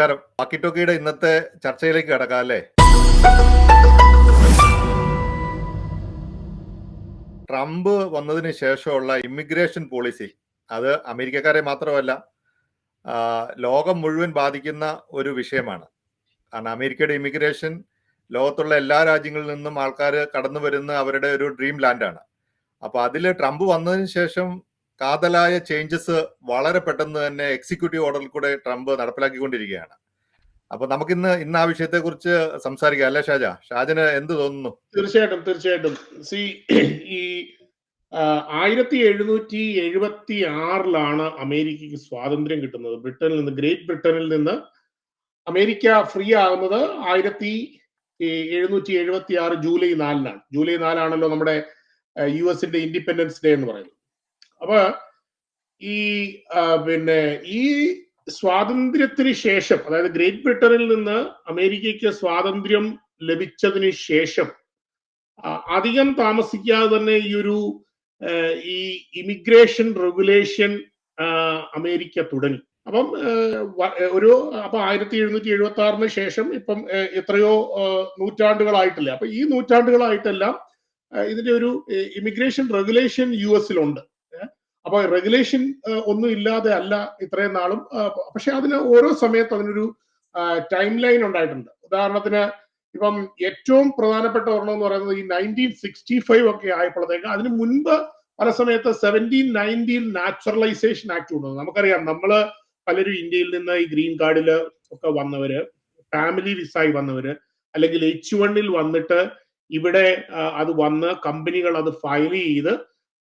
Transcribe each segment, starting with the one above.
നമസ്കാരം. വാക്കിട്ടോക്കിയുടെ ഇന്നത്തെ ചർച്ചയിലേക്ക് കിടക്കാം അല്ലേ? ട്രംപ് വന്നതിന് ശേഷമുള്ള ഇമിഗ്രേഷൻ പോളിസി അത് അമേരിക്കക്കാരെ മാത്രമല്ല ലോകം മുഴുവൻ ബാധിക്കുന്ന ഒരു വിഷയമാണ്. കാരണം അമേരിക്കയുടെ ഇമിഗ്രേഷൻ ലോകത്തുള്ള എല്ലാ രാജ്യങ്ങളിൽ നിന്നും ആൾക്കാർ കടന്നു വരുന്ന അവരുടെ ഒരു ഡ്രീം ലാൻഡാണ് അപ്പൊ അതിൽ ട്രംപ് വന്നതിന് ശേഷം കാതലായ ചേഞ്ചസ് വളരെ പെട്ടെന്ന് തന്നെ എക്സിക്യൂട്ടീവ് ഓർഡറിൽ കൂടെ ട്രംപ് നടപ്പിലാക്കിക്കൊണ്ടിരിക്കുകയാണ്. അപ്പൊ നമുക്കിന്ന് ഇന്ന് ആ വിഷയത്തെ കുറിച്ച് സംസാരിക്കാം അല്ലേ ഷാജ? ഷാജന് എന്ത് തോന്നുന്നു? തീർച്ചയായിട്ടും തീർച്ചയായിട്ടും. സി ഈ ആയിരത്തി എഴുന്നൂറ്റി എഴുപത്തി ആറിലാണ് അമേരിക്കക്ക് സ്വാതന്ത്ര്യം കിട്ടുന്നത്. ബ്രിട്ടനിൽ നിന്ന് ഗ്രേറ്റ് ബ്രിട്ടനിൽ നിന്ന് അമേരിക്ക ഫ്രീ ആകുന്നത് ആയിരത്തി എഴുന്നൂറ്റി എഴുപത്തി ആറ് ജൂലൈ നാലിനാണ്. ജൂലൈ നാലാണല്ലോ നമ്മുടെ യു എസിന്റെ ഇൻഡിപെൻഡൻസ് ഡേ എന്ന് പറയുന്നത്. അപ്പൊ ഈ പിന്നെ ഈ സ്വാതന്ത്ര്യത്തിന് ശേഷം അതായത് ഗ്രേറ്റ് ബ്രിട്ടനിൽ നിന്ന് അമേരിക്കയ്ക്ക് സ്വാതന്ത്ര്യം ലഭിച്ചതിന് ശേഷം അധികം താമസിക്കാതെ തന്നെ ഈ ഒരു ഈ ഇമിഗ്രേഷൻ റെഗുലേഷൻ അമേരിക്ക തുടങ്ങി. അപ്പം ഒരു അപ്പൊ ആയിരത്തി എഴുന്നൂറ്റി എഴുപത്തി ആറിന് ശേഷം ഇപ്പം എത്രയോ നൂറ്റാണ്ടുകളായിട്ടില്ല? അപ്പൊ ഈ നൂറ്റാണ്ടുകളായിട്ടെല്ലാം ഇതിന്റെ ഒരു ഇമിഗ്രേഷൻ റെഗുലേഷൻ യു എസിലുണ്ട്. അപ്പൊ റെഗുലേഷൻ ഒന്നും ഇല്ലാതെ അല്ല ഇത്രയും നാളും. പക്ഷെ അതിന് ഓരോ സമയത്ത് അതിനൊരു ടൈം ലൈൻ ഉണ്ടായിട്ടുണ്ട്. ഉദാഹരണത്തിന് ഇപ്പം ഏറ്റവും പ്രധാനപ്പെട്ട ഒരെണ്ണം എന്ന് പറയുന്നത് ഈ നയന്റീൻ സിക്സ്റ്റി ഫൈവ് ഒക്കെ ആയപ്പോഴത്തേക്ക് അതിന് മുൻപ് പല സമയത്ത് സെവന്റീൻ നയന്റീൻ നാച്ചുറലൈസേഷൻ ആക്ട് കൊണ്ടുവന്നു. നമുക്കറിയാം നമ്മൾ പലരും ഇന്ത്യയിൽ നിന്ന് ഈ ഗ്രീൻ കാർഡിൽ ഒക്കെ വന്നവര് ഫാമിലി വിസായി വന്നവര് അല്ലെങ്കിൽ എച്ച് വണ്ണിൽ വന്നിട്ട് ഇവിടെ അത് വന്ന് കമ്പനികൾ അത് ഫയൽ ചെയ്ത്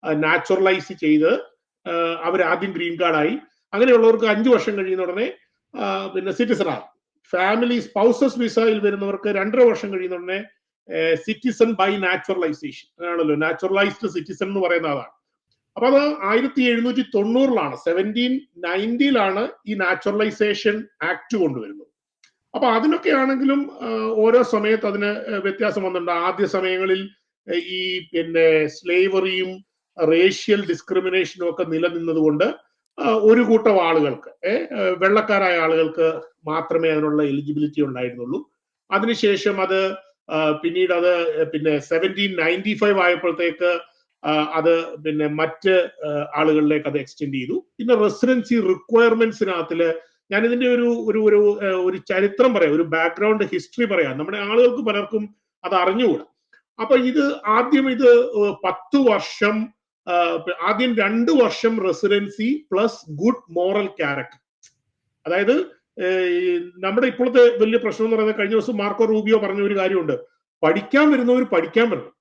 നാച്ചുറലൈസ് ചെയ്ത് അവർ ആദ്യം ഗ്രീൻ കാർഡായി അങ്ങനെയുള്ളവർക്ക് അഞ്ചു വർഷം കഴിയുന്ന ഉടനെ പിന്നെ സിറ്റിസൺ ആകും ഫാമിലി സ്പൗസസ് വിസയിൽ വരുന്നവർക്ക് രണ്ടര വർഷം കഴിയുന്ന ഉടനെ സിറ്റിസൺ ബൈ നാച്ചുറലൈസേഷൻ ആണല്ലോ നാച്ചുറലൈസ്ഡ് സിറ്റിസൺ എന്ന് പറയുന്ന അതാണ്. അപ്പൊ അത് ആയിരത്തി എഴുന്നൂറ്റി തൊണ്ണൂറിലാണ് സെവന്റീൻ നയന്റിയിലാണ് ഈ നാച്ചുറലൈസേഷൻ ആക്ട് കൊണ്ടുവരുന്നത്. അപ്പൊ അതിനൊക്കെ ആണെങ്കിലും ഓരോ സമയത്ത് അതിന് വ്യത്യാസം വന്നിട്ടുണ്ട്. ആദ്യ സമയങ്ങളിൽ ഈ പിന്നെ സ്ലേവറിയും റേഷ്യൽ ഡിസ്ക്രിമിനേഷനും ഒക്കെ നിലനിന്നതുകൊണ്ട് ഒരു കൂട്ടം ആളുകൾക്ക് വെള്ളക്കാരായ ആളുകൾക്ക് മാത്രമേ അതിനുള്ള എലിജിബിലിറ്റി ഉണ്ടായിരുന്നുള്ളൂ. അതിനുശേഷം അത് പിന്നീട് അത് പിന്നെ സെവന്റീൻ നയന്റി ഫൈവ് ആയപ്പോഴത്തേക്ക് അത് പിന്നെ മറ്റ് ആളുകളിലേക്ക് അത് എക്സ്റ്റെൻഡ് ചെയ്തു. പിന്നെ റെസിഡൻസി റിക്വയർമെന്റ്സിനകത്തിൽ ഞാൻ ഇതിന്റെ ഒരു ഒരു ഒരു ഒരു ചരിത്രം പറയാം ഒരു ബാക്ക്ഗ്രൗണ്ട് ഹിസ്റ്ററി പറയാം. നമ്മുടെ ആളുകൾക്ക് പലർക്കും അത് അറിഞ്ഞുകൂടാ. അപ്പൊ ഇത് ആദ്യം ഇത് പത്ത് വർഷം ആദ്യം രണ്ട് വർഷം residency plus good moral character. അതായത് ഏഹ്, നമ്മുടെ ഇപ്പോഴത്തെ വലിയ പ്രശ്നം എന്ന് പറയുന്നത് കഴിഞ്ഞ ദിവസം മാർക്കോ റൂബിയോ പറഞ്ഞ ഒരു കാര്യമുണ്ട്. പഠിക്കാൻ വരുന്നവർ പഠിക്കാൻ വരണം.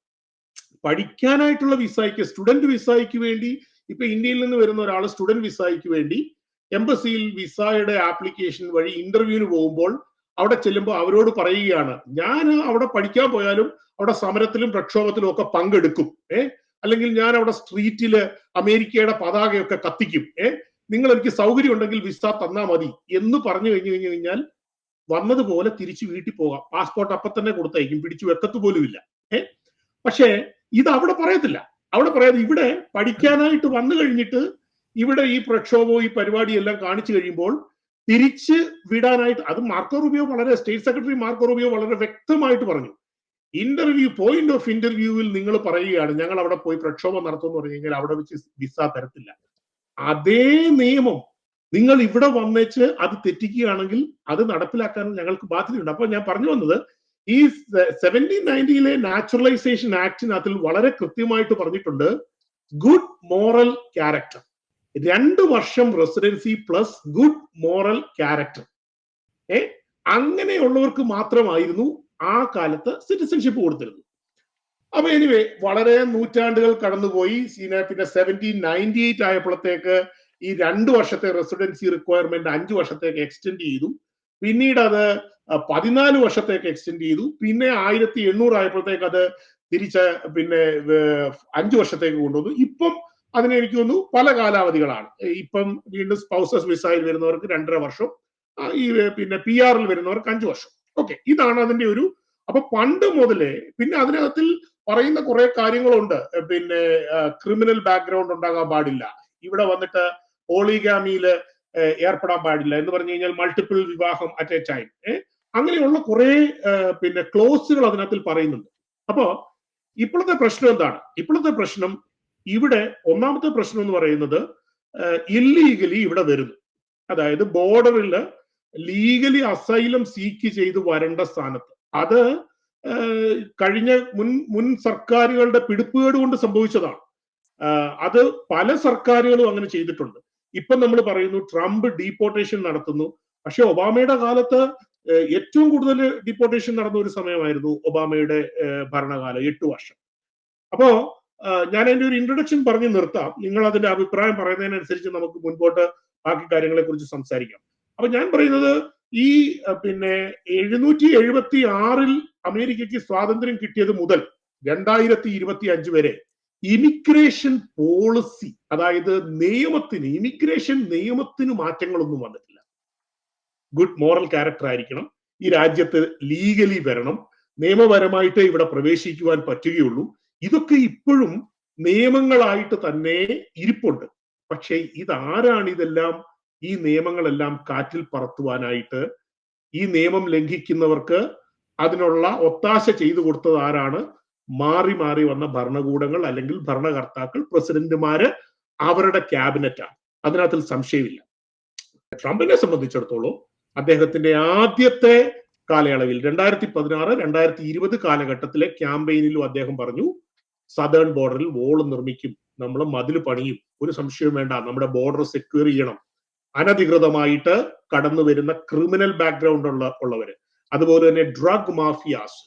പഠിക്കാനായിട്ടുള്ള വിസയ്ക്ക് സ്റ്റുഡന്റ് വിസയ്ക്ക് വേണ്ടി ഇപ്പൊ ഇന്ത്യയിൽ നിന്ന് വരുന്ന ഒരാൾ സ്റ്റുഡന്റ് വിസയ്ക്ക് വേണ്ടി എംബസിയിൽ വിസയുടെ ആപ്ലിക്കേഷൻ വഴി ഇന്റർവ്യൂവിന് പോകുമ്പോൾ അവിടെ ചെല്ലുമ്പോൾ അവരോട് പറയുകയാണ് ഞാൻ അവിടെ പഠിക്കാൻ പോയാലും അവിടെ സമരത്തിലും പ്രക്ഷോഭത്തിലും ഒക്കെ പങ്കെടുക്കും. ഏ? അല്ലെങ്കിൽ ഞാൻ അവിടെ സ്ട്രീറ്റിൽ അമേരിക്കയുടെ പതാകയൊക്കെ കത്തിക്കും. ഏ? നിങ്ങൾ എനിക്ക് സൗകര്യം ഉണ്ടെങ്കിൽ വിസ തന്നാ മതി എന്ന് പറഞ്ഞു കഴിഞ്ഞു കഴിഞ്ഞു കഴിഞ്ഞാൽ വന്നതുപോലെ തിരിച്ചു വീട്ടിൽ പോകാം. പാസ്പോർട്ട് അപ്പൊ തന്നെ കൊടുത്തയക്കും. പിടിച്ചു വെക്കത്ത് പോലുമില്ല ഏ? പക്ഷേ ഇത് അവിടെ പറയത്തില്ല. അവിടെ പറയാതെ ഇവിടെ പഠിക്കാനായിട്ട് വന്നു കഴിഞ്ഞിട്ട് ഇവിടെ ഈ പ്രക്ഷോഭവും ഈ പരിപാടിയും എല്ലാം കാണിച്ചു കഴിയുമ്പോൾ തിരിച്ച് വിടാനായിട്ട് അത് മാർക്കോ റൂബിയോ വളരെ സ്റ്റേറ്റ് സെക്രട്ടറി മാർക്കോ റൂബിയോ വളരെ വ്യക്തമായിട്ട് പറഞ്ഞു. ഇന്റർവ്യൂ പോയിന്റ് ഓഫ് ഇന്റർവ്യൂവിൽ നിങ്ങൾ പറയുകയാണ് ഞങ്ങൾ അവിടെ പോയി പ്രക്ഷോഭം നടത്തുമെന്ന് പറഞ്ഞു കഴിഞ്ഞാൽ അവിടെ വെച്ച് വിസ തരത്തില്ല. അതേ നിയമം നിങ്ങൾ ഇവിടെ വന്നേച്ച് അത് തെറ്റിക്കുകയാണെങ്കിൽ അത് നടപ്പിലാക്കാൻ ഞങ്ങൾക്ക് ബാധ്യതയുണ്ട്. അപ്പൊ ഞാൻ പറഞ്ഞു വന്നത് ഈ സെവന്റീൻ നയന്റിയിലെ നാച്ചുറലൈസേഷൻ ആക്ടിനകത്തിൽ വളരെ കൃത്യമായിട്ട് പറഞ്ഞിട്ടുണ്ട് ഗുഡ് മോറൽ ക്യാരക്ടർ രണ്ട് വർഷം residency plus good moral character ഏ? അങ്ങനെയുള്ളവർക്ക് മാത്രമായിരുന്നു ആ കാലത്ത് സിറ്റിസൺഷിപ്പ് കൊടുത്തിരുന്നു. അപ്പൊ എനിവേ വളരെ നൂറ്റാണ്ടുകൾ കടന്നുപോയി. സീന പിന്നെ സെവന്റീൻ നയന്റി എയ്റ്റ് ആയപ്പോഴത്തേക്ക് ഈ രണ്ട് വർഷത്തെ റെസിഡൻസി റിക്വയർമെന്റ് അഞ്ച് വർഷത്തേക്ക് എക്സ്റ്റെൻഡ് ചെയ്തു. പിന്നീട് അത് പതിനാല് വർഷത്തേക്ക് എക്സ്റ്റെൻഡ് ചെയ്തു. പിന്നെ ആയിരത്തി എണ്ണൂറ് ആയപ്പോഴത്തേക്ക് അത് തിരിച്ച് പിന്നെ അഞ്ച് വർഷത്തേക്ക് കൊണ്ടുവന്നു. ഇപ്പം അതിന് എനിക്ക് തോന്നുന്നു പല കാലാവധികളാണ്. ഇപ്പം വീണ്ടും സ്പൗസസ് വിസയിൽ വരുന്നവർക്ക് രണ്ടര വർഷം. ഈ പിന്നെ പി ആറിൽ വരുന്നവർക്ക് അഞ്ചു വർഷം. ഓക്കെ ഇതാണ് അതിന്റെ ഒരു അപ്പൊ പണ്ട് മുതലേ പിന്നെ അതിനകത്തിൽ പറയുന്ന കുറെ കാര്യങ്ങളുണ്ട്. പിന്നെ ക്രിമിനൽ ബാക്ക്ഗ്രൗണ്ട് ഉണ്ടാകാൻ പാടില്ല. ഇവിടെ വന്നിട്ട് പോളിഗാമിയിൽ ഏർപ്പെടാൻ പാടില്ല എന്ന് പറഞ്ഞു കഴിഞ്ഞാൽ മൾട്ടിപ്പിൾ വിവാഹം അറ്റ് എ ടൈം അങ്ങനെയുള്ള കുറെ പിന്നെ ക്ലോസുകൾ അതിനകത്തിൽ പറയുന്നുണ്ട്. അപ്പോ ഇപ്പോഴത്തെ പ്രശ്നം എന്താണ്? ഇപ്പോഴത്തെ പ്രശ്നം ഇവിടെ ഒന്നാമത്തെ പ്രശ്നം എന്ന് പറയുന്നത് ഇല്ലീഗലി ഇവിടെ വരുന്നു. അതായത് ബോർഡറിൽ ലീഗലി അസൈലം സീക്ക് ചെയ്ത് വരേണ്ട സ്ഥാനത്ത്. അത് കഴിഞ്ഞ മുൻ മുൻ സർക്കാരുകളുടെ പിടിപ്പുകേട് കൊണ്ട് സംഭവിച്ചതാണ്. അത് പല സർക്കാരുകളും അങ്ങനെ ചെയ്തിട്ടുണ്ട്. ഇപ്പൊ നമ്മൾ പറയുന്നു ട്രംപ് ഡീപ്പോർട്ടേഷൻ നടത്തുന്നു. പക്ഷെ ഒബാമയുടെ കാലത്ത് ഏറ്റവും കൂടുതൽ ഡീപ്പോർട്ടേഷൻ നടന്ന ഒരു സമയമായിരുന്നു ഒബാമയുടെ ഭരണകാലം എട്ട് വർഷം. അപ്പോ ഞാൻ അതിന്റെ ഒരു ഇൻട്രൊഡക്ഷൻ പറഞ്ഞു നിർത്താം. നിങ്ങൾ അതിന്റെ അഭിപ്രായം പറയുന്നതിനനുസരിച്ച് നമുക്ക് മുൻപോട്ട് ബാക്കി കാര്യങ്ങളെ കുറിച്ച് സംസാരിക്കാം. അപ്പൊ ഞാൻ പറയുന്നത് ഈ പിന്നെ എഴുന്നൂറ്റി എഴുപത്തി ആറിൽ അമേരിക്കയ്ക്ക് സ്വാതന്ത്ര്യം കിട്ടിയത് മുതൽ രണ്ടായിരത്തി ഇരുപത്തി അഞ്ച് വരെ ഇമിഗ്രേഷൻ പോളിസി അതായത് നിയമത്തിന് ഇമിഗ്രേഷൻ നിയമത്തിന് മാറ്റങ്ങളൊന്നും വന്നിട്ടില്ല. ഗുഡ് മോറൽ ക്യാരക്ടർ ആയിരിക്കണം. ഈ രാജ്യത്ത് ലീഗലി വരണം. നിയമപരമായിട്ട് ഇവിടെ പ്രവേശിക്കുവാൻ പറ്റുകയുള്ളൂ. ഇതൊക്കെ ഇപ്പോഴും നിയമങ്ങളായിട്ട് തന്നെ ഇരിപ്പുണ്ട്. പക്ഷേ ഇതാരാണ് ഇതെല്ലാം ഈ നിയമങ്ങളെല്ലാം കാറ്റിൽ പറത്തുവാനായിട്ട് ഈ നിയമം ലംഘിക്കുന്നവർക്ക് അതിനുള്ള ഒത്താശ ചെയ്തു കൊടുത്തത് ആരാണ്? മാറി മാറി വന്ന ഭരണകൂടങ്ങൾ അല്ലെങ്കിൽ ഭരണകർത്താക്കൾ പ്രസിഡന്റുമാര് അവരുടെ ക്യാബിനറ്റാണ് അതിനകത്തിൽ സംശയമില്ല. ട്രംപിനെ സംബന്ധിച്ചിടത്തോളം അദ്ദേഹത്തിന്റെ ആദ്യത്തെ കാലയളവിൽ രണ്ടായിരത്തി പതിനാറ് രണ്ടായിരത്തി ഇരുപത് കാലഘട്ടത്തിലെ ക്യാമ്പയിനിലും അദ്ദേഹം പറഞ്ഞു സദേൺ ബോർഡറിൽ വോൾ നിർമ്മിക്കും. നമ്മൾ മതിൽ പണിയും. ഒരു സംശയവും വേണ്ട. നമ്മുടെ ബോർഡർ സെക്യൂർ ചെയ്യണം. അനധികൃതമായിട്ട് കടന്നു വരുന്ന ക്രിമിനൽ ബാക്ക്ഗ്രൗണ്ട് ഉള്ള ഉള്ളവര്. അതുപോലെ തന്നെ ഡ്രഗ് മാഫിയാസ്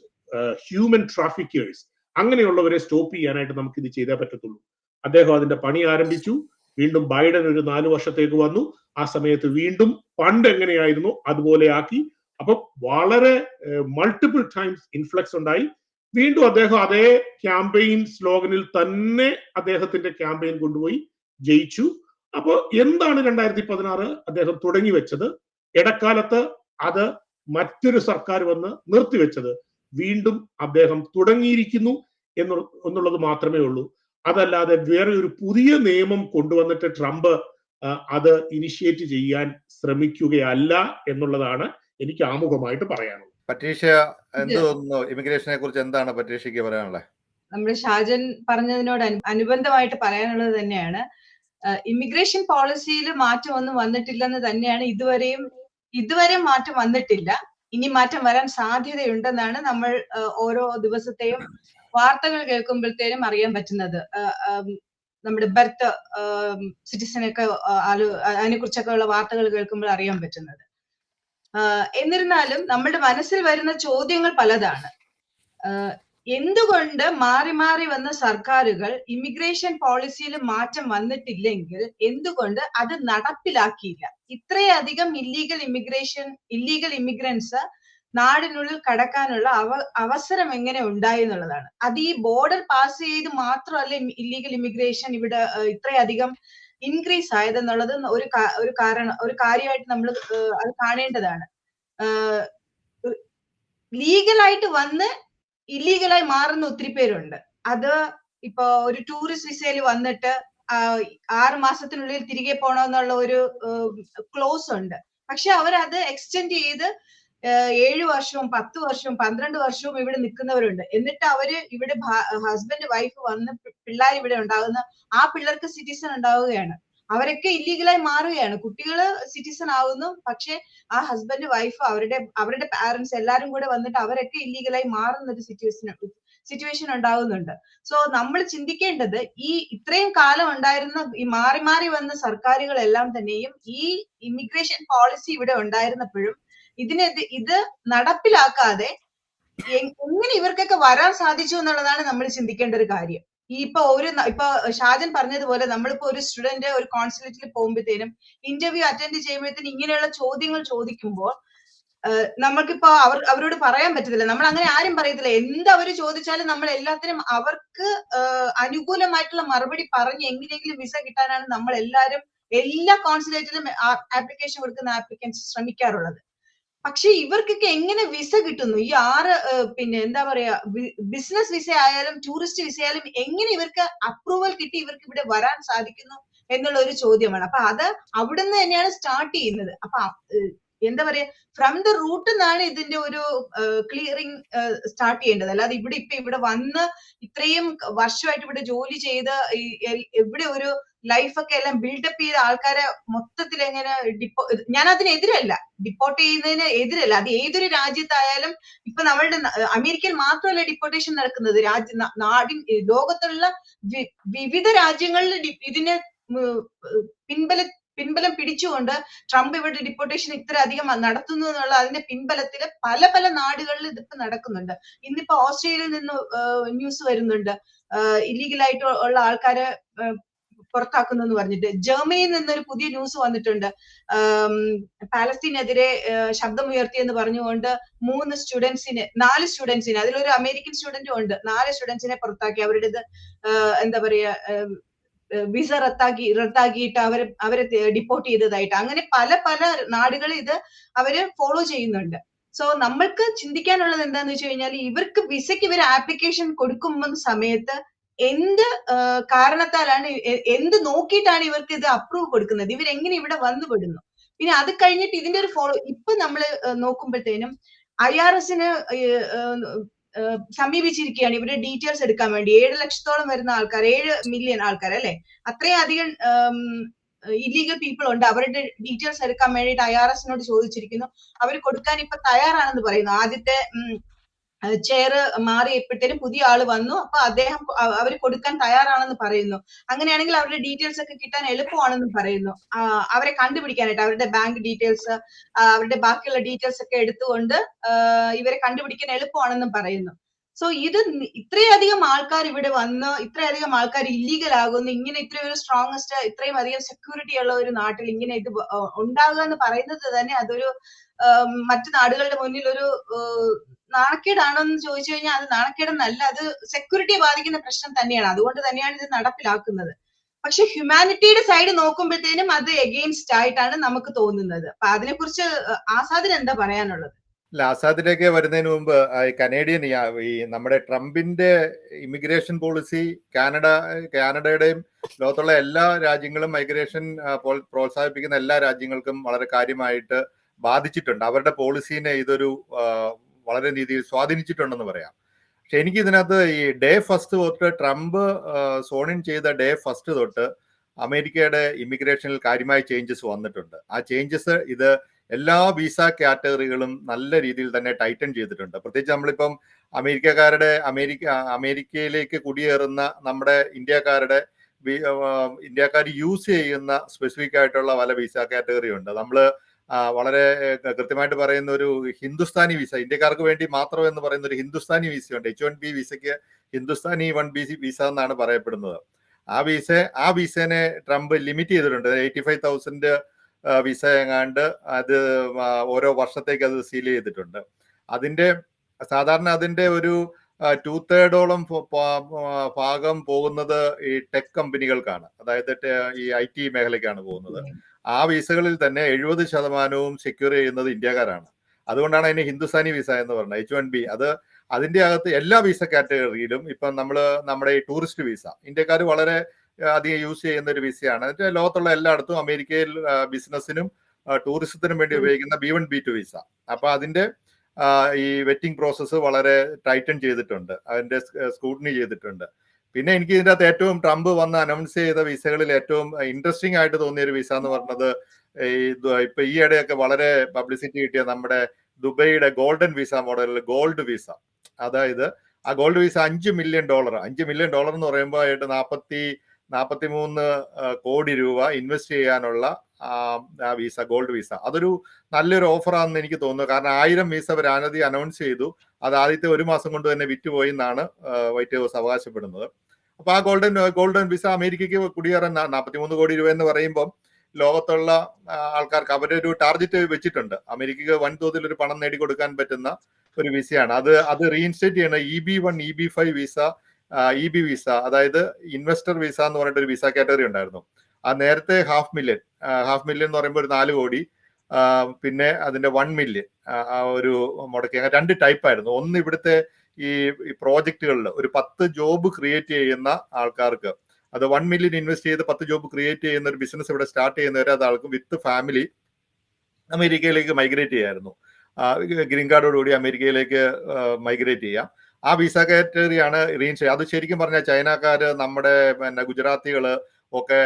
ഹ്യൂമൻ ട്രാഫിക്കേഴ്സ് അങ്ങനെയുള്ളവരെ സ്റ്റോപ്പ് ചെയ്യാനായിട്ട് നമുക്ക് ഇത് ചെയ്തേ പറ്റത്തുള്ളൂ. അദ്ദേഹം അതിന്റെ പണി ആരംഭിച്ചു. വീണ്ടും ബൈഡൻ ഒരു നാല് വർഷത്തേക്ക് വന്നു. ആ സമയത്ത് വീണ്ടും പണ്ട് എങ്ങനെയായിരുന്നു? അതുപോലെ ആക്കി. അപ്പൊ വളരെ മൾട്ടിപ്പിൾ ടൈംസ് ഇൻഫ്ലക്സ് ഉണ്ടായി. വീണ്ടും അദ്ദേഹം അതേ ക്യാമ്പയിൻ സ്ലോഗനിൽ തന്നെ അദ്ദേഹത്തിന്റെ ക്യാമ്പയിൻ കൊണ്ടുപോയി. ജയിച്ചു. അപ്പോൾ എന്താണ് രണ്ടായിരത്തി പതിനാറ് അദ്ദേഹം തുടങ്ങി വെച്ചത്? ഇടക്കാലത്ത് അത് മറ്റൊരു സർക്കാർ വന്ന് നിർത്തിവെച്ചത് വീണ്ടും അദ്ദേഹം തുടങ്ങിയിരിക്കുന്നു എന്ന് എന്നുള്ളത് മാത്രമേ ഉള്ളൂ. അതല്ലാതെ വേറെ ഒരു പുതിയ നിയമം കൊണ്ടുവന്നിട്ട് ട്രംപ് അത് ഇനിഷ്യേറ്റ് ചെയ്യാൻ ശ്രമിക്കുകയല്ല എന്നുള്ളതാണ് എനിക്ക് ആമുഖമായിട്ട് പറയാനുള്ളത്. പറ്റീഷ എന്ത് തോന്നുന്നു? ഇമിഗ്രേഷനെ കുറിച്ച് എന്താണ് പറ്റീഷയ്ക്ക് പറയാനുള്ളത്? നമ്മുടെ ഷാജൻ പറഞ്ഞതിനോട് അനു- അനുബന്ധമായിട്ട് പറയാനുള്ളത് തന്നെയാണ്. ഇമിഗ്രേഷൻ പോളിസിയിൽ മാറ്റം ഒന്നും വന്നിട്ടില്ലെന്ന് തന്നെയാണ് ഇതുവരെയും ഇതുവരെ മാറ്റം വന്നിട്ടില്ല. ഇനി മാറ്റം വരാൻ സാധ്യതയുണ്ടെന്നാണ് നമ്മൾ ഓരോ ദിവസത്തെയും വാർത്തകൾ കേൾക്കുമ്പോഴത്തേനും അറിയാൻ പറ്റുന്നത്. നമ്മുടെ ബർത്ത് സിറ്റിസനൊക്കെ അതിനെ കുറിച്ചൊക്കെ ഉള്ള വാർത്തകൾ കേൾക്കുമ്പോൾ അറിയാൻ പറ്റുന്നത്. എന്നിരുന്നാലും നമ്മുടെ മനസ്സിൽ വരുന്ന ചോദ്യങ്ങൾ പലതാണ്. എന്തുകൊണ്ട് മാറി മാറി വന്ന സർക്കാരുകൾ ഇമിഗ്രേഷൻ പോളിസിയിൽ മാറ്റം വന്നിട്ടില്ലെങ്കിൽ എന്തുകൊണ്ട് അത് നടപ്പിലാക്കിയില്ല? ഇത്രയധികം ഇല്ലീഗൽ ഇമിഗ്രേഷൻ ഇല്ലീഗൽ ഇമിഗ്രൻസ് നാടിനുള്ളിൽ കടക്കാനുള്ള അവ അവസരം എങ്ങനെ ഉണ്ടായി എന്നുള്ളതാണ്. അത് ഈ ബോർഡർ പാസ് ചെയ്ത് മാത്രമല്ല ഇല്ലീഗൽ ഇമിഗ്രേഷൻ ഇവിടെ ഇത്രയധികം ഇൻക്രീസ് ആയതെന്നുള്ളത് ഒരു ഒരു കാരണം ഒരു കാര്യമായിട്ട് നമ്മൾ അത് കാണേണ്ടതാണ്. ലീഗലായിട്ട് വന്ന് ഇല്ലീഗലായി മാറുന്ന ഒത്തിരി പേരുണ്ട്. അത് ഇപ്പോ ഒരു ടൂറിസ്റ്റ് വിസയിൽ വന്നിട്ട് ആറ് മാസത്തിനുള്ളിൽ തിരികെ പോകണമെന്നുള്ള ഒരു ക്ലോസ് ഉണ്ട്. പക്ഷെ അവരത് എക്സ്റ്റെൻഡ് ചെയ്ത് ഏഴ് വർഷവും പത്ത് വർഷവും പന്ത്രണ്ട് വർഷവും ഇവിടെ നിൽക്കുന്നവരുണ്ട്. എന്നിട്ട് അവർ ഇവിടെ ഹസ്ബൻഡ് വൈഫ് വന്ന് പിള്ളേർ ഇവിടെ ഉണ്ടാകുന്ന ആ പിള്ളേർക്ക് സിറ്റിസൺ ഉണ്ടാവുകയാണ്. അവരൊക്കെ ഇല്ലീഗലായി മാറുകയാണ്. കുട്ടികൾ സിറ്റിസൺ ആവുന്നു. പക്ഷെ ആ ഹസ്ബൻഡ് വൈഫ് അവരുടെ അവരുടെ പാരന്റ്സ് എല്ലാരും കൂടെ വന്നിട്ട് അവരൊക്കെ ഇല്ലീഗലായി മാറുന്ന ഒരു സിറ്റുവേഷൻ സിറ്റുവേഷൻ ഉണ്ടാവുന്നുണ്ട്. സോ നമ്മൾ ചിന്തിക്കേണ്ടത് ഈ ഇത്രയും കാലം ഉണ്ടായിരുന്ന ഈ മാറി മാറി വന്ന സർക്കാരുകളെല്ലാം തന്നെയും ഈ ഇമിഗ്രേഷൻ പോളിസി ഇവിടെ ഉണ്ടായിരുന്നപ്പോഴും ഇതിനെ ഇത് നടപ്പിലാക്കാതെ എങ്ങനെ ഇവർക്കൊക്കെ വരാൻ സാധിച്ചു എന്നുള്ളതാണ് നമ്മൾ ചിന്തിക്കേണ്ട ഒരു കാര്യം. ഇപ്പൊ ഒരു ഇപ്പൊ ഷാജൻ പറഞ്ഞതുപോലെ നമ്മളിപ്പോ ഒരു സ്റ്റുഡന്റ് ഒരു കോൺസുലേറ്റിൽ പോകുമ്പോഴത്തേനും ഇന്റർവ്യൂ അറ്റൻഡ് ചെയ്യുമ്പോഴത്തേനും ഇങ്ങനെയുള്ള ചോദ്യങ്ങൾ ചോദിക്കുമ്പോൾ നമ്മൾക്കിപ്പോ അവർ അവരോട് പറയാൻ പറ്റത്തില്ല. നമ്മൾ അങ്ങനെ ആരും പറയത്തില്ല. എന്ത് അവർ ചോദിച്ചാലും നമ്മൾ എല്ലാത്തിനും അവർക്ക് അനുകൂലമായിട്ടുള്ള മറുപടി പറഞ്ഞ് എങ്ങനെയെങ്കിലും വിസ കിട്ടാനാണ് നമ്മൾ എല്ലാവരും എല്ലാ കോൺസുലേറ്റിലും ആപ്ലിക്കേഷൻ കൊടുക്കുന്ന ആപ്ലിക്കൻസ് ശ്രമിക്കാറുള്ളത്. പക്ഷെ ഇവർക്കൊക്കെ എങ്ങനെ വിസ കിട്ടുന്നു? ഈ ആറ് പിന്നെ എന്താ പറയാ ബിസിനസ് വിസ ആയാലും ടൂറിസ്റ്റ് വിസ ആയാലും എങ്ങനെ ഇവർക്ക് അപ്രൂവൽ കിട്ടി ഇവർക്ക് ഇവിടെ വരാൻ സാധിക്കുന്നു എന്നുള്ള ഒരു ചോദ്യമാണ്. അപ്പൊ അത് അവിടെ നിന്ന് തന്നെയാണ് സ്റ്റാർട്ട് ചെയ്യുന്നത്. അപ്പൊ എന്താ പറയാ ഫ്രം ദ റൂട്ട് നിന്നാണ് ഇതിന്റെ ഒരു ക്ലിയറിങ് സ്റ്റാർട്ട് ചെയ്യേണ്ടത്. അല്ലാതെ ഇവിടെ ഇപ്പൊ ഇവിടെ വന്ന് ഇത്രയും വർഷമായിട്ട് ഇവിടെ ജോലി ചെയ്ത് എവിടെ ഒരു ലൈഫൊക്കെ എല്ലാം ബിൽഡപ്പ് ചെയ്ത ആൾക്കാരെ മൊത്തത്തിൽ എങ്ങനെ ഡിപ്പോ ഞാൻ അതിനെതിരല്ല ഡിപ്പോർട്ട് ചെയ്യുന്നതിന് എതിരല്ല. അത് ഏതൊരു രാജ്യത്തായാലും ഇപ്പൊ നമ്മളുടെ അമേരിക്കയിൽ മാത്രമല്ല ഡിപ്പോർട്ടേഷൻ നടക്കുന്നത്. രാജ്യ നാടിൻ ലോകത്തുള്ള വിവിധ രാജ്യങ്ങളിൽ ഇതിനെ പിൻബല പിൻബലം പിടിച്ചുകൊണ്ട് ട്രംപ് ഇവിടെ ഡിപ്പോർട്ടേഷൻ ഇത്ര അധികം നടത്തുന്നു എന്നുള്ള അതിന്റെ പിൻബലത്തിൽ പല പല നാടുകളിൽ ഇതിപ്പോ നടക്കുന്നുണ്ട്. ഇന്നിപ്പോ ഓസ്ട്രേലിയയിൽ നിന്ന് ന്യൂസ് വരുന്നുണ്ട്. ഇല്ലീഗലായിട്ട് ഉള്ള ആൾക്കാരെ പുറത്താക്കുന്നു പറഞ്ഞിട്ട്. ജർമ്മനിയിൽ നിന്നൊരു പുതിയ ന്യൂസ് വന്നിട്ടുണ്ട്. പാലസ്തീനെതിരെ ശബ്ദമുയർത്തിയെന്ന് പറഞ്ഞുകൊണ്ട് മൂന്ന് സ്റ്റുഡൻസിന് നാല് സ്റ്റുഡൻസിന് അതിലൊരു അമേരിക്കൻ സ്റ്റുഡന്റും ഉണ്ട്. നാല് സ്റ്റുഡൻസിനെ പുറത്താക്കി. അവരുടേത് എന്താ പറയാ വിസ റദ്ദാക്കി റദ്ദാക്കിയിട്ട് അവരെ അവരെ ഡിപ്പോർട്ട് ചെയ്തതായിട്ട്. അങ്ങനെ പല പല നാടുകൾ ഇത് അവർ ഫോളോ ചെയ്യുന്നുണ്ട്. സോ നമ്മൾക്ക് ചിന്തിക്കാനുള്ളത് എന്താന്ന് വെച്ച് കഴിഞ്ഞാൽ ഇവർക്ക് വിസയ്ക്ക് ഇവർ ആപ്ലിക്കേഷൻ കൊടുക്കുമ്പോൾ സമയത്ത് എന്ത് കാരണത്താലാണ് എന്ത് നോക്കിയിട്ടാണ് ഇവർക്ക് ഇത് അപ്രൂവ് കൊടുക്കുന്നത്? ഇവർ എങ്ങനെ ഇവിടെ വന്നു വിടുന്നു പിന്നെ അത് കഴിഞ്ഞിട്ട് ഇതിന്റെ ഒരു ഫോളോ ഇപ്പൊ നമ്മൾ നോക്കുമ്പോഴത്തേനും ഐ ആർ എസിന് സമീപിച്ചിരിക്കുകയാണ് ഇവരുടെ ഡീറ്റെയിൽസ് എടുക്കാൻ വേണ്ടി. ഏഴ് ലക്ഷത്തോളം വരുന്ന ആൾക്കാർ ഏഴ് മില്യൺ ആൾക്കാർ അല്ലെ? അത്രയും അധികം ഇല്ലീഗൽ പീപ്പിൾ ഉണ്ട്. അവരുടെ ഡീറ്റെയിൽസ് എടുക്കാൻ വേണ്ടിയിട്ട് ഐ ആർ എസിനോട് ചോദിച്ചിരിക്കുന്നു. അവർ കൊടുക്കാൻ ഇപ്പൊ തയ്യാറാണെന്ന് പറയുന്നു. ആദ്യത്തെ ചെയർ മാറിയപ്പോഴത്തേനും പുതിയ ആൾ വന്നു. അപ്പൊ അദ്ദേഹം അവർ കൊടുക്കാൻ തയ്യാറാണെന്ന് പറയുന്നു. അങ്ങനെയാണെങ്കിൽ അവരുടെ ഡീറ്റെയിൽസ് ഒക്കെ കിട്ടാൻ എളുപ്പമാണെന്ന് പറയുന്നു. അവരെ കണ്ടുപിടിക്കാനായിട്ട് അവരുടെ ബാങ്ക് ഡീറ്റെയിൽസ് അവരുടെ ബാക്കിയുള്ള ഡീറ്റെയിൽസ് ഒക്കെ എടുത്തുകൊണ്ട് ഇവരെ കണ്ടുപിടിക്കാൻ എളുപ്പമാണെന്നും പറയുന്നു. സോ ഇത് ഇത്രയധികം ആൾക്കാർ ഇവിടെ വന്ന് ഇത്രയധികം ആൾക്കാർ ഇല്ലീഗൽ ആകുന്നു. ഇങ്ങനെ ഇത്രയും ഒരു സ്ട്രോങ്സ്റ്റ് ഇത്രയും അധികം സെക്യൂരിറ്റി ഉള്ള ഒരു നാട്ടിൽ ഇങ്ങനെ ഇത് ഉണ്ടാകുക എന്ന് പറയുന്നത് തന്നെ അതൊരു മറ്റു നാടുകളുടെ മുന്നിൽ ഒരു ഏഹ്, നാണക്കേടാണോ എന്ന് ചോദിച്ചു കഴിഞ്ഞാൽ അത് നാണക്കേടെന്നല്ല അത് സെക്യൂരിറ്റിയെ ബാധിക്കുന്ന പ്രശ്നം തന്നെയാണ്. അതുകൊണ്ട് തന്നെയാണ് ഇത് നടപ്പിലാക്കുന്നത്. പക്ഷെ ഹ്യൂമാനിറ്റിയുടെ സൈഡ് നോക്കുമ്പോഴത്തേനും അത് എഗെയിൻസ്റ്റ് ആയിട്ടാണ് നമുക്ക് തോന്നുന്നത്. അപ്പൊ അതിനെക്കുറിച്ച് ആസാദിന് എന്താ പറയാനുള്ളത്? അല്ല ആസാദിലേക്ക് വരുന്നതിന് മുമ്പ് കനേഡിയൻ ഈ, നമ്മുടെ ട്രംപിന്റെ ഇമിഗ്രേഷൻ പോളിസി കാനഡ കാനഡയുടെയും ലോകത്തുള്ള എല്ലാ രാജ്യങ്ങളും മൈഗ്രേഷൻ പ്രോത്സാഹിപ്പിക്കുന്ന എല്ലാ രാജ്യങ്ങൾക്കും വളരെ കാര്യമായിട്ട് ബാധിച്ചിട്ടുണ്ട്. അവരുടെ പോളിസീനെ ഇതൊരു വളരെ രീതിയിൽ സ്വാധീനിച്ചിട്ടുണ്ടെന്ന് പറയാം. പക്ഷെ എനിക്ക് ഇതിനകത്ത് ഈ ഡേ ഫസ്റ്റ് തൊട്ട് ട്രംപ് സോണിൻ ചെയ്ത ഡേ ഫസ്റ്റ് തൊട്ട് അമേരിക്കയുടെ ഇമിഗ്രേഷനിൽ കാര്യമായ ചേഞ്ചസ് വന്നിട്ടുണ്ട്. ആ ചേഞ്ചസ് ഇത് എല്ലാ വിസ കാറ്റഗറികളും നല്ല രീതിയിൽ തന്നെ ടൈറ്റൻ ചെയ്തിട്ടുണ്ട്. പ്രത്യേകിച്ച് നമ്മളിപ്പം അമേരിക്കക്കാരുടെ അമേരിക്ക അമേരിക്കയിലേക്ക് കുടിയേറുന്ന നമ്മുടെ ഇന്ത്യക്കാരുടെ ഇന്ത്യക്കാർ യൂസ് ചെയ്യുന്ന സ്പെസിഫിക് ആയിട്ടുള്ള പല വിസ കാറ്റഗറി ഉണ്ട് നമ്മൾ വളരെ കൃത്യമായിട്ട് പറയുന്ന ഒരു ഹിന്ദുസ്ഥാനി വിസ ഇന്ത്യക്കാർക്ക് വേണ്ടി മാത്രം എന്ന് പറയുന്ന ഒരു ഹിന്ദുസ്ഥാനി വിസയുണ്ട്. എച്ച് വൺ ബി വിസയ്ക്ക് ഹിന്ദുസ്ഥാനി വൺ ബി വിസ എന്നാണ് പറയപ്പെടുന്നത്. ആ വിസ ആ വിസേനെ ട്രംപ് ലിമിറ്റ് ചെയ്തിട്ടുണ്ട്. എയ്റ്റി ഫൈവ് തൗസൻഡ് വിസ എങ്ങാണ്ട് അത് ഓരോ വർഷത്തേക്ക് അത് സീൽ ചെയ്തിട്ടുണ്ട്. അതിന്റെ സാധാരണ അതിന്റെ ഒരു ടു തേർഡോളം ഭാഗം പോകുന്നത് ഈ ടെക് കമ്പനികൾക്കാണ്. അതായത് ഈ ഐ ടി മേഖലയ്ക്കാണ് പോകുന്നത്. ആ വിസകളിൽ തന്നെ എഴുപത് ശതമാനവും സെക്യൂർ ചെയ്യുന്നത് ഇന്ത്യക്കാരാണ്. അതുകൊണ്ടാണ് അതിന് ഹിന്ദുസ്ഥാനി വിസ എന്ന് പറഞ്ഞത് എച്ച് വൺ ബി അത് അതിന്റെ അകത്ത് എല്ലാ വിസ കാറ്റഗറിയിലും ഇപ്പം നമ്മൾ നമ്മുടെ ഈ ടൂറിസ്റ്റ് വിസ ഇന്ത്യക്കാർ വളരെ അധികം യൂസ് ചെയ്യുന്ന ഒരു വിസയാണ്. എന്നിട്ട് ലോകത്തുള്ള എല്ലായിടത്തും അമേരിക്കയിൽ ബിസിനസ്സിനും ടൂറിസത്തിനും വേണ്ടി ഉപയോഗിക്കുന്ന B one B two visa. അപ്പൊ അതിന്റെ ഈ വെറ്റിംഗ് പ്രോസസ്സ് വളരെ ടൈറ്റൺ ചെയ്തിട്ടുണ്ട്. അതിന്റെ സ്കൂട്ടിനി ചെയ്തിട്ടുണ്ട്. പിന്നെ എനിക്ക് ഇതിന്റെ അകത്ത് ഏറ്റവും ട്രംപ് വന്ന് അനൗൺസ് ചെയ്ത വിസകളിൽ ഏറ്റവും ഇൻട്രസ്റ്റിംഗ് ആയിട്ട് തോന്നിയ ഒരു വിസ എന്ന് പറഞ്ഞത് ഇപ്പൊ ഈ ഇടയൊക്കെ വളരെ പബ്ലിസിറ്റി കിട്ടിയ നമ്മുടെ ദുബൈയുടെ ഗോൾഡൻ വിസ മോഡലിൽ ഗോൾഡ് വിസ. അതായത് ആ ഗോൾഡ് വിസ അഞ്ച് മില്യൺ ഡോളർ അഞ്ച് മില്യൺ ഡോളർ എന്ന് പറയുമ്പോൾ ആയിട്ട് നാൽപ്പത്തി നാൽപ്പത്തി മൂന്ന് കോടി രൂപ ഇൻവെസ്റ്റ് ചെയ്യാനുള്ള വിസ ഗോൾഡ് വിസ അതൊരു നല്ലൊരു ഓഫറാണെന്ന് എനിക്ക് തോന്നുന്നു. കാരണം ആയിരം വിസ അനധി അനൗൺസ് ചെയ്തു. അത് ആദ്യത്തെ ഒരു മാസം കൊണ്ട് തന്നെ വിറ്റുപോയി എന്നാണ് വൈറ്റ് ഹൗസ് അവകാശപ്പെടുന്നത്. അപ്പോൾ ആ ഗോൾഡൻ ഗോൾഡൻ വിസ അമേരിക്കയ്ക്ക് കുടിയേറാൻ നാൽപ്പത്തി മൂന്ന് കോടി രൂപ എന്ന് പറയുമ്പോൾ ലോകത്തുള്ള ആൾക്കാർക്ക് ആൾക്കാർക്ക് ഒരു ടാർഗറ്റ് വെച്ചിട്ടുണ്ട്. അമേരിക്കയ്ക്ക് വൻതോതിൽ ഒരു പണം നേടിക്കൊടുക്കാൻ പറ്റുന്ന ഒരു വിസയാണ് അത് അത് റീഇൻസ്റ്റേറ്റ് ചെയ്യണ. E B one E B five visa E B visa അതായത് ഇൻവെസ്റ്റർ വിസ എന്ന് പറഞ്ഞിട്ട് ഒരു വിസ കാറ്റഗറി ഉണ്ടായിരുന്നു. ആ നേരത്തെ ഹാഫ് മില്യൺ ഹാഫ് മില്യൺ എന്ന് പറയുമ്പോൾ ഒരു നാല് കോടി. പിന്നെ അതിന്റെ വൺ മില്യൺ ആ ഒരു മുടക്കി. അങ്ങനെ രണ്ട് ടൈപ്പ് ആയിരുന്നു. ഒന്ന് ഇവിടുത്തെ ഈ പ്രോജക്റ്റുകളിൽ ഒരു പത്ത് ജോബ് ക്രിയേറ്റ് ചെയ്യുന്ന ആൾക്കാർക്ക്. അത് വൺ മില്യൺ ഇൻവെസ്റ്റ് ചെയ്ത് പത്ത് ജോബ് ക്രിയേറ്റ് ചെയ്യുന്ന ഒരു ബിസിനസ് ഇവിടെ സ്റ്റാർട്ട് ചെയ്യുന്നവരെ അത് ആൾക്ക് വിത്ത് ഫാമിലി അമേരിക്കയിലേക്ക് മൈഗ്രേറ്റ് ചെയ്യായിരുന്നു. ഗ്രീൻ കാർഡോടുകൂടി അമേരിക്കയിലേക്ക് മൈഗ്രേറ്റ് ചെയ്യാം. ആ വിസ കാറ്റഗറിയാണ് റീൻസ് അത് ശരിക്കും പറഞ്ഞാൽ ചൈനക്കാർ നമ്മുടെ പിന്നെ ഗുജറാത്തികൾ ഒക്കെ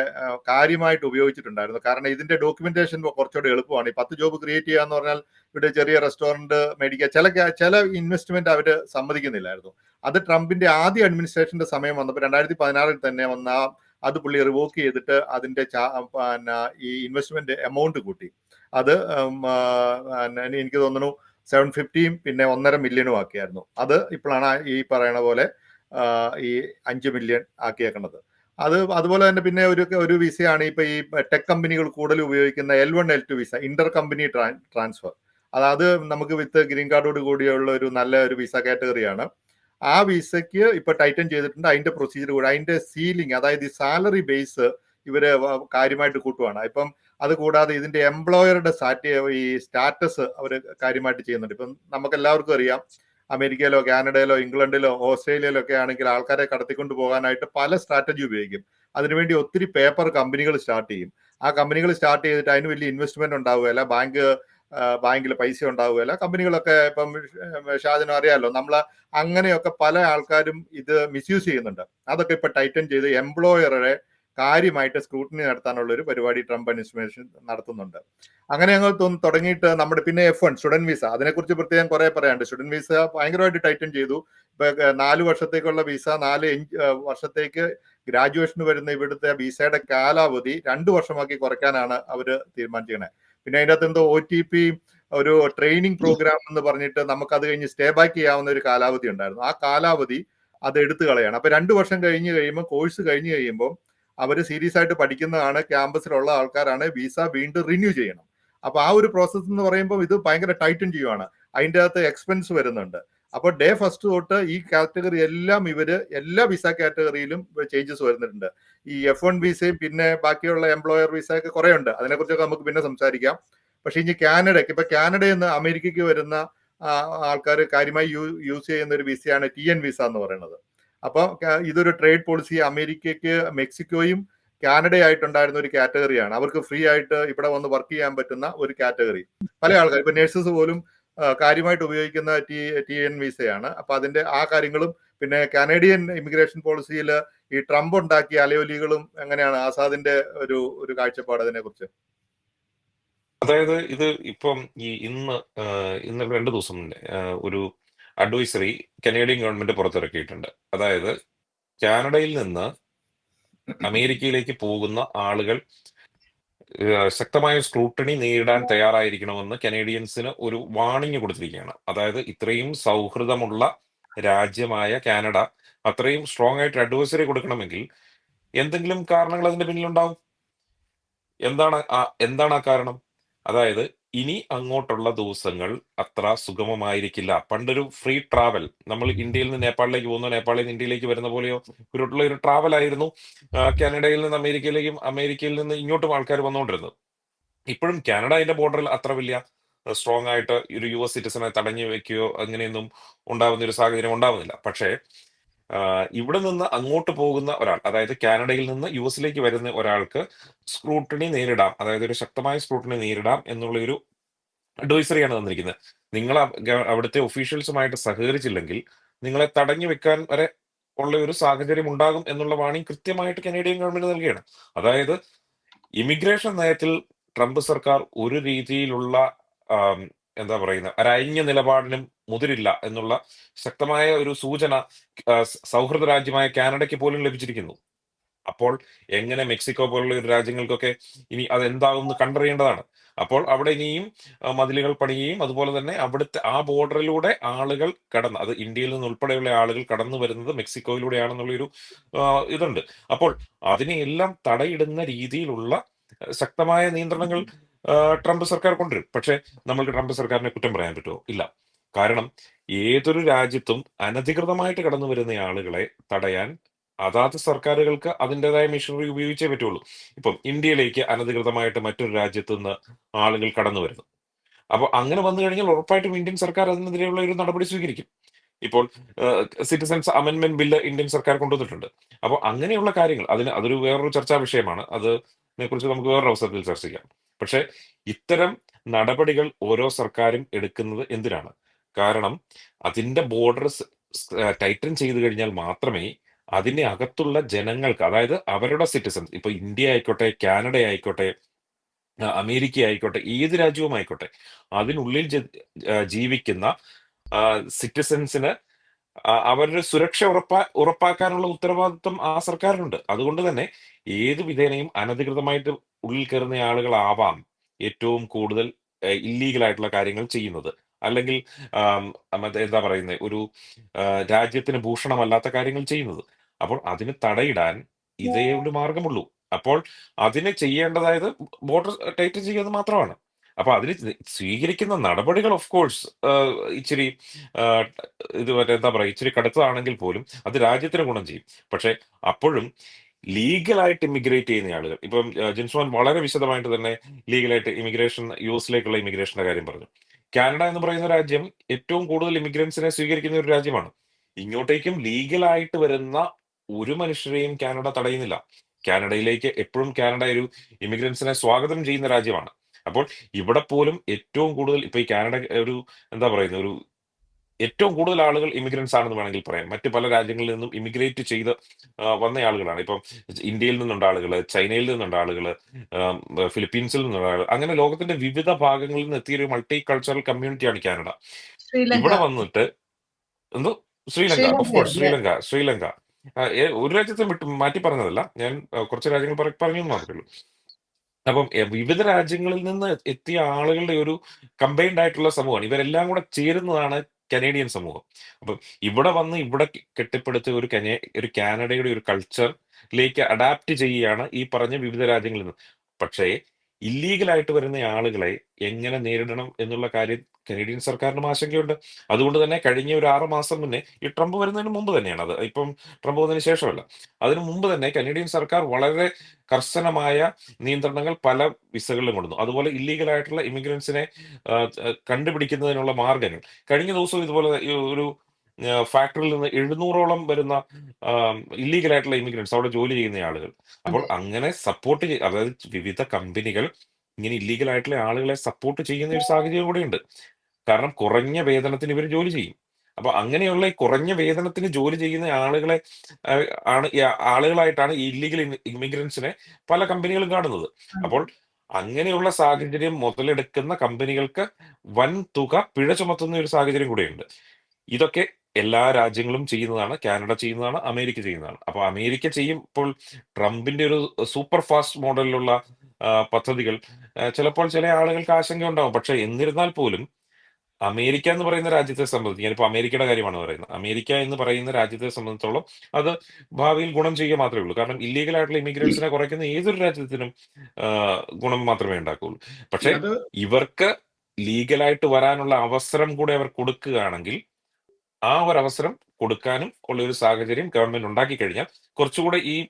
കാര്യമായിട്ട് ഉപയോഗിച്ചിട്ടുണ്ടായിരുന്നു. കാരണം ഇതിന്റെ ഡോക്യുമെന്റേഷൻ കുറച്ചുകൂടെ എളുപ്പമാണ്. ഈ പത്ത് ജോബ് ക്രിയേറ്റ് ചെയ്യുക എന്ന് പറഞ്ഞാൽ ഇവിടെ ചെറിയ റെസ്റ്റോറന്റ് മേടിക്കുക ചില ചില ഇൻവെസ്റ്റ്മെന്റ് അവർ സമ്മതിക്കുന്നില്ലായിരുന്നു. അത് ട്രംപിന്റെ ആദ്യ അഡ്മിനിസ്ട്രേഷന്റെ സമയം വന്നപ്പോൾ രണ്ടായിരത്തി പതിനാറിൽ തന്നെ വന്ന അത് പുള്ളി റിവോക്ക് ചെയ്തിട്ട് അതിന്റെ പിന്നെ ഈ ഇൻവെസ്റ്റ്മെന്റ് എമൗണ്ട് കൂട്ടി. അത് എനിക്ക് തോന്നുന്നു സെവൻ ഫിഫ്റ്റിയും പിന്നെ ഒന്നര മില്യണും ആക്കിയായിരുന്നു. അത് ഇപ്പോഴാണ് ഈ പറയണ പോലെ ഈ അഞ്ച് മില്യൺ ആക്കിയേക്കുന്നത് അത് അതുപോലെ തന്നെ പിന്നെ ഒരു ഒരു വിസയാണ് ഇപ്പൊ ഈ ടെക് കമ്പനികൾ കൂടുതൽ ഉപയോഗിക്കുന്ന L one L two visa inter company transfer അതായത് നമുക്ക് വിത്ത് ഗ്രീൻ കാർഡോട് കൂടിയുള്ള ഒരു നല്ല ഒരു വിസ കാറ്റഗറിയാണ്. ആ വിസയ്ക്ക് ഇപ്പൊ ടൈറ്റൻ ചെയ്തിട്ടുണ്ട്. അതിന്റെ പ്രൊസീജിയർ കൂടെ അതിന്റെ സീലിംഗ് അതായത് ഈ സാലറി ബേസ് ഇവർ കാര്യമായിട്ട് കൂട്ടുവാണ്. ഇപ്പം അത് കൂടാതെ ഇതിന്റെ എംപ്ലോയറുടെ സാറ്റ് ഈ സ്റ്റാറ്റസ് അവർ കാര്യമായിട്ട് ചെയ്യുന്നുണ്ട്. ഇപ്പം നമുക്ക് എല്ലാവർക്കും അറിയാം അമേരിക്കയിലോ കാനഡയിലോ ഇംഗ്ലണ്ടിലോ ഓസ്ട്രേലിയയിലോ ഒക്കെ ആണെങ്കിൽ ആൾക്കാരെ കടത്തിക്കൊണ്ട് പോകാനായിട്ട് പല സ്ട്രാറ്റജി ഉപയോഗിക്കും. അതിനുവേണ്ടി ഒത്തിരി പേപ്പർ കമ്പനികൾ സ്റ്റാർട്ട് ചെയ്യും. ആ കമ്പനികൾ സ്റ്റാർട്ട് ചെയ്തിട്ട് അതിന് വലിയ ഇൻവെസ്റ്റ്മെന്റ് ഉണ്ടാവുകയല്ല. ബാങ്ക് ബാങ്കിൽ പൈസ ഉണ്ടാവുകയല്ല. കമ്പനികളൊക്കെ ഇപ്പം ഷാജിനും അറിയാലോ നമ്മൾ അങ്ങനെയൊക്കെ പല ആൾക്കാരും ഇത് മിസ്യൂസ് ചെയ്യുന്നുണ്ട്. അതൊക്കെ ഇപ്പൊ ടൈറ്റൻ ചെയ്ത് എംപ്ലോയറെ കാര്യമായിട്ട് സ്ക്രൂട്ടിനി നടത്താനുള്ള ഒരു പരിപാടി ട്രംപ് അഡ്മിനിസ്ട്രേഷൻ നടത്തുന്നുണ്ട്. അങ്ങനെ ഞങ്ങൾ തുടങ്ങിയിട്ട് നമ്മുടെ പിന്നെ എഫ് വൺ സ്റ്റുഡന്റ് വിസ അതിനെക്കുറിച്ച് പ്രത്യേകം കുറെ പറയാനുണ്ട്. സ്റ്റുഡന്റ് വിസ ഭയങ്കരമായിട്ട് ടൈറ്റൻ ചെയ്തു. നാല് വർഷത്തേക്കുള്ള വിസ നാല് വർഷത്തേക്ക് ഗ്രാജുവേഷന് വരുന്ന ഇവിടുത്തെ വിസയുടെ കാലാവധി രണ്ടു വർഷമാക്കി കുറയ്ക്കാനാണ് അവർ തീരുമാനിച്ചിരിക്കുന്നത് പിന്നെ അതിന്റെ അകത്ത് എന്തോ ഒ ടി പി ഒരു ട്രെയിനിങ് പ്രോഗ്രാം എന്ന് പറഞ്ഞിട്ട് നമുക്ക് അത് കഴിഞ്ഞ് സ്റ്റേ ബാക്ക് ചെയ്യാവുന്ന ഒരു കാലാവധി ഉണ്ടായിരുന്നു. ആ കാലാവധി അത് എടുത്തു കളയാണ്. അപ്പൊ രണ്ടു വർഷം കഴിഞ്ഞ് കഴിയുമ്പോൾ കോഴ്സ് കഴിഞ്ഞ് കഴിയുമ്പോൾ അവർ സീരിയസ് ആയിട്ട് പഠിക്കുന്നതാണ് ക്യാമ്പസിലുള്ള ആൾക്കാരാണ് വിസ വീണ്ടും റിന്യൂ ചെയ്യണം. അപ്പൊ ആ ഒരു പ്രോസസ്സ് എന്ന് പറയുമ്പോൾ ഇത് ഭയങ്കര ടൈറ്റൻ ചെയ്യുവാണ്. അതിന്റെ അകത്ത് എക്സ്പെൻസ് വരുന്നുണ്ട്. അപ്പോൾ ഡേ ഫസ്റ്റ് തൊട്ട് ഈ കാറ്റഗറി എല്ലാം ഇവർ എല്ലാ വിസ കാറ്റഗറിയിലും ചേഞ്ചസ് വരുന്നുണ്ട്. ഈ എഫ് വൺ വിസയും പിന്നെ ബാക്കിയുള്ള എംപ്ലോയർ വിസ ഒക്കെ കുറെ ഉണ്ട് അതിനെക്കുറിച്ചൊക്കെ നമുക്ക് പിന്നെ സംസാരിക്കാം. പക്ഷേ ഇനി കാനഡയ്ക്ക് ഇപ്പൊ കാനഡയിൽ നിന്ന് അമേരിക്കയ്ക്ക് വരുന്ന ആൾക്കാർ കാര്യമായി യൂസ് ചെയ്യുന്ന ഒരു വിസയാണ് ടി എൻ വിസ എന്ന് പറയുന്നത്. അപ്പൊ ക- ഇതൊരു ട്രേഡ് പോളിസി അമേരിക്കയ്ക്ക് മെക്സിക്കോയും കാനഡയായിട്ടുണ്ടായിരുന്ന ഒരു കാറ്റഗറിയാണ് അവർക്ക് ഫ്രീ ആയിട്ട് ഇവിടെ വന്ന് വർക്ക് ചെയ്യാൻ പറ്റുന്ന ഒരു കാറ്റഗറി പല ആൾക്കാർ ഇപ്പൊ നഴ്സസ് പോലും കാര്യമായിട്ട് ഉപയോഗിക്കുന്ന ടി ടി എൻ വിസയാണ് അപ്പൊ അതിന്റെ ആ കാര്യങ്ങളും പിന്നെ കാനഡിയൻ ഇമിഗ്രേഷൻ പോളിസിയിൽ ഈ ട്രംപ് ഉണ്ടാക്കിയ അലയോലികളും എങ്ങനെയാണ് ആസാദിന്റെ ഒരു ഒരു കാഴ്ചപ്പാട് അതിനെ കുറിച്ച് അതായത് ഇത് ഇപ്പം ഈ ഇന്ന് ഇന്ന് രണ്ട് ദിവസം ഒരു അഡ്വൈസറി കനേഡിയൻ ഗവൺമെന്റ് പുറത്തിറക്കിയിട്ടുണ്ട്. അതായത് കാനഡയിൽ നിന്ന് അമേരിക്കയിലേക്ക് പോകുന്ന ആളുകൾ ശക്തമായ സ്ക്രൂട്ടണി നേരിടാൻ തയ്യാറായിരിക്കണമെന്ന് കനേഡിയൻസിന് ഒരു വാണിംഗ് കൊടുത്തിരിക്കുകയാണ്. അതായത് ഇത്രയും സൗഹൃദമുള്ള രാജ്യമായ കാനഡ അത്രയും സ്ട്രോങ് ആയിട്ട് അഡ്വൈസറി കൊടുക്കണമെങ്കിൽ എന്തെങ്കിലും കാരണങ്ങൾ അതിന്റെ പിന്നിലുണ്ടാവും? എന്താണ് ആ എന്താണ് ആ കാരണം? അതായത് ഇനി അങ്ങോട്ടുള്ള ദിവസങ്ങൾ അത്ര സുഗമമായിരിക്കില്ല. പണ്ടൊരു ഫ്രീ ട്രാവൽ നമ്മൾ ഇന്ത്യയിൽ നിന്ന് നേപ്പാളിലേക്ക് പോകുന്നു നേപ്പാളിൽ നിന്ന് ഇന്ത്യയിലേക്ക് വരുന്ന പോലെയോ ഒരു ഒരു ട്രാവൽ ആയിരുന്നു കാനഡയിൽ നിന്ന് അമേരിക്കയിലേക്കും അമേരിക്കയിൽ നിന്ന് ഇങ്ങോട്ടും ആൾക്കാർ വന്നുകൊണ്ടിരുന്നത്. ഇപ്പോഴും കാനഡ അതിന്റെ ബോർഡറിൽ അത്ര വലിയ സ്ട്രോങ് ആയിട്ട് ഒരു യു എസ് സിറ്റിസനെ തടഞ്ഞു വെക്കുകയോ അങ്ങനെയൊന്നും ഉണ്ടാവുന്ന ഒരു സാഹചര്യം ഉണ്ടാവുന്നില്ല. പക്ഷേ ഇവിടെ നിന്ന് അങ്ങോട്ട് പോകുന്ന ഒരാൾ അതായത് കാനഡയിൽ നിന്ന് യു എസിലേക്ക് വരുന്ന ഒരാൾക്ക് സ്ക്രൂട്ടണി നേരിടാം അതായത് ഒരു ശക്തമായ സ്ക്രൂട്ടണി നേരിടാം എന്നുള്ള ഒരു അഡ്വൈസറിയാണ് തന്നിരിക്കുന്നത്. നിങ്ങൾ അവിടുത്തെ ഒഫീഷ്യൽസുമായിട്ട് സഹകരിച്ചില്ലെങ്കിൽ നിങ്ങളെ തടഞ്ഞു വെക്കാൻ വരെ ഉള്ള ഒരു സാഹചര്യം ഉണ്ടാകും എന്നുള്ള വാണി കൃത്യമായിട്ട് കനേഡിയൻ ഗവൺമെന്റ് നൽകുകയാണ് അതായത് ഇമിഗ്രേഷൻ നയത്തിൽ ട്രംപ് സർക്കാർ ഒരു രീതിയിലുള്ള എന്താ പറയുന്ന ഒരയഞ്ഞ നിലപാടിനും മുതിരില്ല എന്നുള്ള ശക്തമായ ഒരു സൂചന സൗഹൃദ രാജ്യമായ കാനഡയ്ക്ക് പോലും ലഭിച്ചിരിക്കുന്നു. അപ്പോൾ എങ്ങനെ മെക്സിക്കോ പോലുള്ള ഒരു രാജ്യങ്ങൾക്കൊക്കെ ഇനി അതെന്താകുമെന്ന് കണ്ടറിയേണ്ടതാണ്. അപ്പോൾ അവിടെ ഇനിയും മതിലുകൾ പണിയുകയും അതുപോലെ തന്നെ അവിടുത്തെ ആ ബോർഡറിലൂടെ ആളുകൾ കടന്ന് അത് ഇന്ത്യയിൽ നിന്ന് ഉൾപ്പെടെയുള്ള ആളുകൾ കടന്നു വരുന്നത് മെക്സിക്കോയിലൂടെയാണെന്നുള്ളൊരു ഇതുണ്ട്. അപ്പോൾ അതിനെയെല്ലാം തടയിടുന്ന രീതിയിലുള്ള ശക്തമായ നിയന്ത്രണങ്ങൾ ട്രംപ് സർക്കാർ കൊണ്ടുവരും. പക്ഷേ നമ്മൾക്ക് ട്രംപ് സർക്കാരിനെ കുറ്റം പറയാൻ പറ്റുമോ? ഇല്ല. കാരണം ഏതൊരു രാജ്യത്തും അനധികൃതമായിട്ട് കടന്നു വരുന്ന ആളുകളെ തടയാൻ അതാത് സർക്കാരുകൾക്ക് അതിന്റെതായ മെഷീനറി ഉപയോഗിച്ചേ പറ്റുള്ളൂ. ഇപ്പം ഇന്ത്യയിലേക്ക് അനധികൃതമായിട്ട് മറ്റൊരു രാജ്യത്തു നിന്ന് ആളുകൾ കടന്നു വരുന്നു. അപ്പോൾ അങ്ങനെ വന്നു കഴിഞ്ഞാൽ ഉറപ്പായിട്ടും ഇന്ത്യൻ സർക്കാർ അതിനെതിരെയുള്ള ഒരു നടപടി സ്വീകരിക്കും. ഇപ്പോൾ സിറ്റിസൺസ് അമെന്റ്മെന്റ് ബില്ല് ഇന്ത്യൻ സർക്കാർ കൊണ്ടുവന്നിട്ടുണ്ട്. അപ്പോൾ അങ്ങനെയുള്ള കാര്യങ്ങൾ അതിന് അതൊരു വേറൊരു ചർച്ചാ വിഷയമാണ്. അതിനെ കുറിച്ച് നമുക്ക് വേറൊരു അവസരത്തിൽ ചർച്ച ചെയ്യാം. പക്ഷേ ഇത്തരം നടപടികൾ ഓരോ സർക്കാരും എടുക്കുന്നത് എന്തിനാണ്? കാരണം അതിന്റെ ബോർഡർ ടൈറ്റൻ ചെയ്തു കഴിഞ്ഞാൽ മാത്രമേ അതിന്റെ അകത്തുള്ള ജനങ്ങൾക്ക് അതായത് അവരുടെ സിറ്റിസൺസ് ഇപ്പൊ ഇന്ത്യ ആയിക്കോട്ടെ കാനഡ ആയിക്കോട്ടെ അമേരിക്ക ആയിക്കോട്ടെ ഏത് രാജ്യവും ആയിക്കോട്ടെ അതിനുള്ളിൽ ജീവിക്കുന്ന സിറ്റിസൺസിന് അവരുടെ സുരക്ഷ ഉറപ്പാ ഉറപ്പാക്കാനുള്ള ഉത്തരവാദിത്വം ആ സർക്കാരിനുണ്ട്. അതുകൊണ്ട് തന്നെ ഏത് വിധേനയും അനധികൃതമായിട്ട് ഉള്ളിൽ കയറുന്ന ആളുകളാവാം ഏറ്റവും കൂടുതൽ ഇല്ലീഗൽ ആയിട്ടുള്ള കാര്യങ്ങൾ ചെയ്യുന്നത്. അല്ലെങ്കിൽ ആം, മറ്റേ എന്താ പറയുന്നത് ഒരു ആ, രാജ്യത്തിന് ഭൂഷണമല്ലാത്ത കാര്യങ്ങൾ ചെയ്യുന്നത്. അപ്പോൾ അതിന് തടയിടാൻ ഇതേ ഒരു മാർഗമുള്ളൂ. അപ്പോൾ അതിന് ചെയ്യേണ്ടതായത് ബോർഡർ ടൈറ്റ് ചെയ്യുന്നത് മാത്രമാണ്. അപ്പൊ അതിന് സ്വീകരിക്കുന്ന നടപടികൾ ഓഫ് കോഴ്സ് ഇച്ചിരി ആ, ഇത് മറ്റേ എന്താ പറയുക ഇച്ചിരി കടുത്തതാണെങ്കിൽ പോലും അത് രാജ്യത്തിന് ഗുണം ചെയ്യും. പക്ഷെ അപ്പോഴും ലീഗലായിട്ട് ഇമിഗ്രേറ്റ് ചെയ്യുന്ന ആളുകൾ ഇപ്പം ആ, ജിൻസ്വാൻ വളരെ വിശദമായിട്ട് തന്നെ ലീഗലായിട്ട് ഇമിഗ്രേഷൻ യുഎസിലേക്കുള്ള ഇമിഗ്രേഷന്റെ കാര്യം പറഞ്ഞു. കാനഡ എന്ന് പറയുന്ന രാജ്യം ഏറ്റവും കൂടുതൽ ഇമിഗ്രൻസിനെ സ്വീകരിക്കുന്ന ഒരു രാജ്യമാണ്. ഇങ്ങോട്ടേക്കും ലീഗലായിട്ട് വരുന്ന ഒരു മനുഷ്യരെയും കാനഡ തടയുന്നില്ല. കാനഡയിലേക്ക് എപ്പോഴും കാനഡ ഒരു ഇമിഗ്രൻസിനെ സ്വാഗതം ചെയ്യുന്ന രാജ്യമാണ്. അപ്പോൾ ഇവിടെ പോലും ഏറ്റവും കൂടുതൽ ഇപ്പൊ ഈ കാനഡ ഒരു എന്താ പറയുന്നത്? ഒരു ഏറ്റവും കൂടുതൽ ആളുകൾ ഇമിഗ്രൻസ് ആണെന്ന് വേണമെങ്കിൽ പറയാം. മറ്റ് പല രാജ്യങ്ങളിൽ നിന്നും ഇമിഗ്രേറ്റ് ചെയ്ത് വന്ന ആളുകളാണ്. ഇപ്പം ഇന്ത്യയിൽ നിന്നുള്ള ആളുകൾ ചൈനയിൽ നിന്നുള്ള ആളുകൾ ഫിലിപ്പീൻസിൽ നിന്നുള്ള ആളുകൾ അങ്ങനെ ലോകത്തിന്റെ വിവിധ ഭാഗങ്ങളിൽ നിന്ന് എത്തിയ ഒരു മൾട്ടി കൾച്ചറൽ കമ്മ്യൂണിറ്റിയാണ് കാനഡ. ഇവിടെ വന്നിട്ട് എന്തോ? Sri Lanka. Of course of course Sri Lanka Sri Lanka. ഒരു രാജ്യത്തെ വിട്ടു മാറ്റി പറഞ്ഞതല്ല. ഞാൻ കുറച്ച് രാജ്യങ്ങൾ പറഞ്ഞു മാത്രമേ ഉള്ളൂ. അപ്പം വിവിധ രാജ്യങ്ങളിൽ നിന്ന് എത്തിയ ആളുകളുടെ ഒരു കമ്പൈൻഡ് ആയിട്ടുള്ള സമൂഹമാണ്. ഇവരെല്ലാം കൂടെ ചേരുന്നതാണ് കനേഡിയൻ സമൂഹം. അപ്പം ഇവിടെ വന്ന് ഇവിടെ കെട്ടിപ്പടുത്ത ഒരു കനേ ഒരു കാനഡയുടെ ഒരു കൾച്ചറിലേക്ക് അഡാപ്റ്റ് ചെയ്യുകയാണ് ഈ പറഞ്ഞ വിവിധ രാജ്യങ്ങളിൽ നിന്ന്. പക്ഷേ ഇല്ലീഗലായിട്ട് വരുന്ന ആളുകളെ എങ്ങനെ നേരിടണം എന്നുള്ള കാര്യം കനേഡിയൻ സർക്കാരിനും ആശങ്കയുണ്ട്. അതുകൊണ്ട് തന്നെ കഴിഞ്ഞ ഒരു ആറ് മാസം മുന്നേ ഈ ട്രംപ് വരുന്നതിന് മുമ്പ് തന്നെയാണ് അത്. ഇപ്പം ട്രംപ് വന്നതിന് ശേഷമല്ല. അതിനു മുമ്പ് തന്നെ കനേഡിയൻ സർക്കാർ വളരെ കർശനമായ നിയന്ത്രണങ്ങൾ പല വിസകളിലും കൊണ്ടുവന്നു. അതുപോലെ ഇല്ലീഗൽ ആയിട്ടുള്ള ഇമിഗ്രൻസിനെ കണ്ടുപിടിക്കുന്നതിനുള്ള മാർഗങ്ങൾ. കഴിഞ്ഞ ദിവസം ഇതുപോലെ ഒരു ഫാക്ടറിയിൽ നിന്ന് എഴുന്നൂറോളം വരുന്ന ഇല്ലീഗൽ ആയിട്ടുള്ള ഇമിഗ്രൻസ് അവിടെ ജോലി ചെയ്യുന്ന ആളുകൾ. അപ്പോൾ അങ്ങനെ സപ്പോർട്ട് അതായത് വിവിധ കമ്പനികൾ ഇങ്ങനെ ഇല്ലീഗൽ ആയിട്ടുള്ള ആളുകളെ സപ്പോർട്ട് ചെയ്യുന്ന ഒരു സാഹചര്യം കൂടെയുണ്ട് കാരണം കുറഞ്ഞ വേതനത്തിന് ഇവർ ജോലി ചെയ്യും. അപ്പൊ അങ്ങനെയുള്ള ഈ കുറഞ്ഞ വേതനത്തിന് ജോലി ചെയ്യുന്ന ആളുകളെ ആണ് ആളുകളായിട്ടാണ് ഇല്ലീഗൽ ഇമിഗ്രൻസിനെ പല കമ്പനികളും കാണുന്നത്. അപ്പോൾ അങ്ങനെയുള്ള സാഹചര്യം മുതലെടുക്കുന്ന കമ്പനികൾക്ക് വൻ തുക പിഴ ചുമത്തുന്ന ഒരു സാഹചര്യം കൂടെയുണ്ട്. ഇതൊക്കെ എല്ലാ രാജ്യങ്ങളും ചെയ്യുന്നതാണ് കാനഡ ചെയ്യുന്നതാണ് അമേരിക്ക ചെയ്യുന്നതാണ്. അപ്പൊ അമേരിക്ക ചെയ്യുമ്പോൾ ട്രംപിന്റെ ഒരു സൂപ്പർ ഫാസ്റ്റ് മോഡലിലുള്ള പദ്ധതികൾ ചിലപ്പോൾ ചില ആളുകൾക്ക് ആശങ്ക ഉണ്ടാവും. പക്ഷെ എന്നിരുന്നാൽ പോലും അമേരിക്ക എന്ന് പറയുന്ന രാജ്യത്തെ സംബന്ധിച്ച് ഞാനിപ്പോൾ അമേരിക്കയുടെ കാര്യമാണ് പറയുന്നത്. അമേരിക്ക എന്ന് പറയുന്ന രാജ്യത്തെ സംബന്ധിച്ചോളം അത് ഭാവിയിൽ ഗുണം ചെയ്യുക മാത്രമേ ഉള്ളൂ. കാരണം ഇല്ലീഗൽ ആയിട്ടുള്ള ഇമിഗ്രൻസിനെ കുറയ്ക്കുന്ന ഏതൊരു രാജ്യത്തിനും ആ, ഗുണം മാത്രമേ ഉണ്ടാക്കുകയുള്ളൂ. പക്ഷെ അത് ഇവർക്ക് ലീഗലായിട്ട് വരാനുള്ള അവസരം കൂടെ അവർ കൊടുക്കുകയാണെങ്കിൽ ആ ഒരു അവസരം കൊടുക്കാനും ഉള്ള ഒരു സാഹചര്യം ഗവൺമെന്റ് ഉണ്ടാക്കി കഴിഞ്ഞാൽ കുറച്ചുകൂടെ ഈ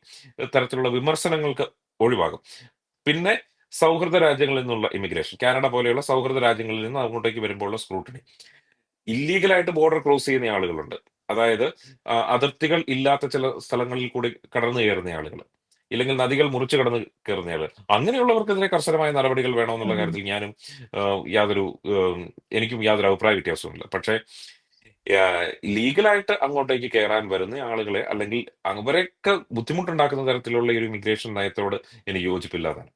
തരത്തിലുള്ള വിമർശനങ്ങൾക്ക് ഒഴിവാകും. പിന്നെ സൗഹൃദ രാജ്യങ്ങളിൽ നിന്നുള്ള ഇമിഗ്രേഷൻ കാനഡ പോലെയുള്ള സൗഹൃദ രാജ്യങ്ങളിൽ നിന്ന് അങ്ങോട്ടേക്ക് വരുമ്പോഴുള്ള സ്ക്രൂട്ടിനി ഇല്ലീഗലായിട്ട് ബോർഡർ ക്രോസ് ചെയ്യുന്ന ആളുകളുണ്ട്. അതായത് അതിർത്തികൾ ഇല്ലാത്ത ചില സ്ഥലങ്ങളിൽ കൂടി കടന്നു കയറുന്ന ആളുകൾ. ഇല്ലെങ്കിൽ നദികൾ മുറിച്ചു കടന്ന് കയറുന്ന ആളുകൾ. അങ്ങനെയുള്ളവർക്കെതിരെ കർശനമായ നടപടികൾ വേണമെന്നുള്ള. കാര്യത്തിൽ ഞാനും യാതൊരു എനിക്കും യാതൊരു അഭിപ്രായ വ്യത്യാസവുമില്ല. പക്ഷേ ലീഗലായിട്ട് അങ്ങോട്ടേക്ക് കയറാൻ വരുന്ന ആളുകളെ അല്ലെങ്കിൽ അവരൊക്കെ ബുദ്ധിമുട്ടുണ്ടാക്കുന്ന തരത്തിലുള്ള ഒരു ഇമിഗ്രേഷൻ നയത്തോട് എനിക്ക് യോജിപ്പില്ലാതാണ്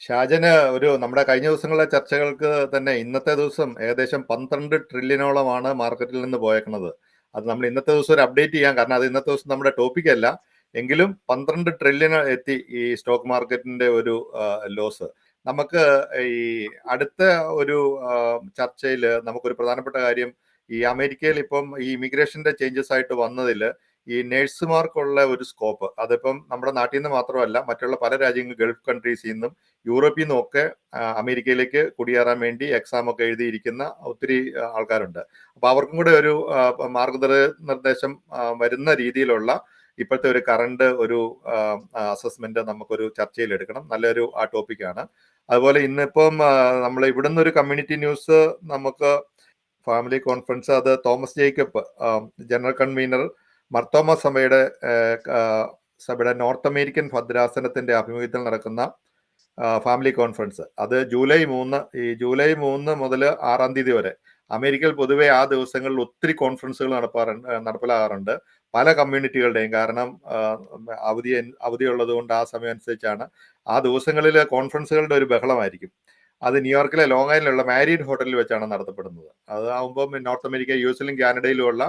ഷാജന് ഒരു നമ്മുടെ കഴിഞ്ഞ ദിവസങ്ങളിലെ ചർച്ചകൾക്ക് തന്നെ ഇന്നത്തെ ദിവസം ഏകദേശം പന്ത്രണ്ട് ട്രില്യനോളമാണ് മാർക്കറ്റിൽ നിന്ന് പോയേക്കുന്നത്. അത് നമ്മൾ ഇന്നത്തെ ദിവസം ഒരു അപ്ഡേറ്റ് ചെയ്യാം. കാരണം അത് ഇന്നത്തെ ദിവസം നമ്മുടെ ടോപ്പിക് അല്ല. എങ്കിലും പന്ത്രണ്ട് ട്രില്യൺ എത്തി ഈ സ്റ്റോക്ക് മാർക്കറ്റിന്റെ ഒരു ലോസ് നമുക്ക് ഈ അടുത്ത ഒരു ചർച്ചയിൽ നമുക്കൊരു പ്രധാനപ്പെട്ട കാര്യം ഈ അമേരിക്കയിൽ ഇപ്പം ഈ ഇമിഗ്രേഷന്റെ ചേഞ്ചസ് ആയിട്ട് വന്നതിൽ ഈ നഴ്സുമാർക്കുള്ള ഒരു സ്കോപ്പ് അതിപ്പം നമ്മുടെ നാട്ടിൽ നിന്ന് മാത്രമല്ല മറ്റുള്ള പല രാജ്യങ്ങൾ ഗൾഫ് കൺട്രീസിൽ നിന്നും യൂറോപ്പിൽ നിന്നും ഒക്കെ അമേരിക്കയിലേക്ക് കുടിയേറാൻ വേണ്ടി എക്സാം ഒക്കെ എഴുതിയിരിക്കുന്ന ഒത്തിരി ആൾക്കാരുണ്ട്. അപ്പൊ അവർക്കും കൂടെ ഒരു മാർഗനിർദ്ദേശം വരുന്ന രീതിയിലുള്ള ഇപ്പോഴത്തെ ഒരു കറണ്ട് ഒരു അസസ്മെന്റ് നമുക്കൊരു ചർച്ചയിൽ എടുക്കണം നല്ലൊരു ആ ടോപ്പിക്കാണ് അതുപോലെ ഇന്നിപ്പം നമ്മൾ ഇവിടുന്ന് ഒരു കമ്മ്യൂണിറ്റി ന്യൂസ് നമുക്ക് ഫാമിലി കോൺഫറൻസ് അത് Thomas Jacob general convener Marthoma സഭയുടെ സഭയുടെ നോർത്ത് അമേരിക്കൻ ഭദ്രാസനത്തിന്റെ ആഭിമുഖ്യത്തിൽ നടക്കുന്ന ഫാമിലി കോൺഫറൻസ്. അത് ജൂലൈ മൂന്ന് ഈ ജൂലൈ മൂന്ന് മുതൽ ആറാം തീയതി വരെ. അമേരിക്കയിൽ പൊതുവെ ആ ദിവസങ്ങളിൽ ഒത്തിരി കോൺഫറൻസുകൾ നടപ്പാറുണ്ട് നടപ്പിലാകാറുണ്ട്. പല കമ്മ്യൂണിറ്റികളുടെയും കാരണം അവധി അവധിയുള്ളത് കൊണ്ട് ആ സമയം അനുസരിച്ചാണ്. ആ ദിവസങ്ങളിൽ കോൺഫറൻസുകളുടെ ഒരു ബഹളമായിരിക്കും. അത് ന്യൂയോർക്കിലെ ലോങ് ഐലൻഡിലുള്ള മാരീഡ് ഹോട്ടലിൽ വെച്ചാണ് നടത്തപ്പെടുന്നത്. അതാവുമ്പം നോർത്ത് അമേരിക്ക യു എസിലും കാനഡയിലുമുള്ള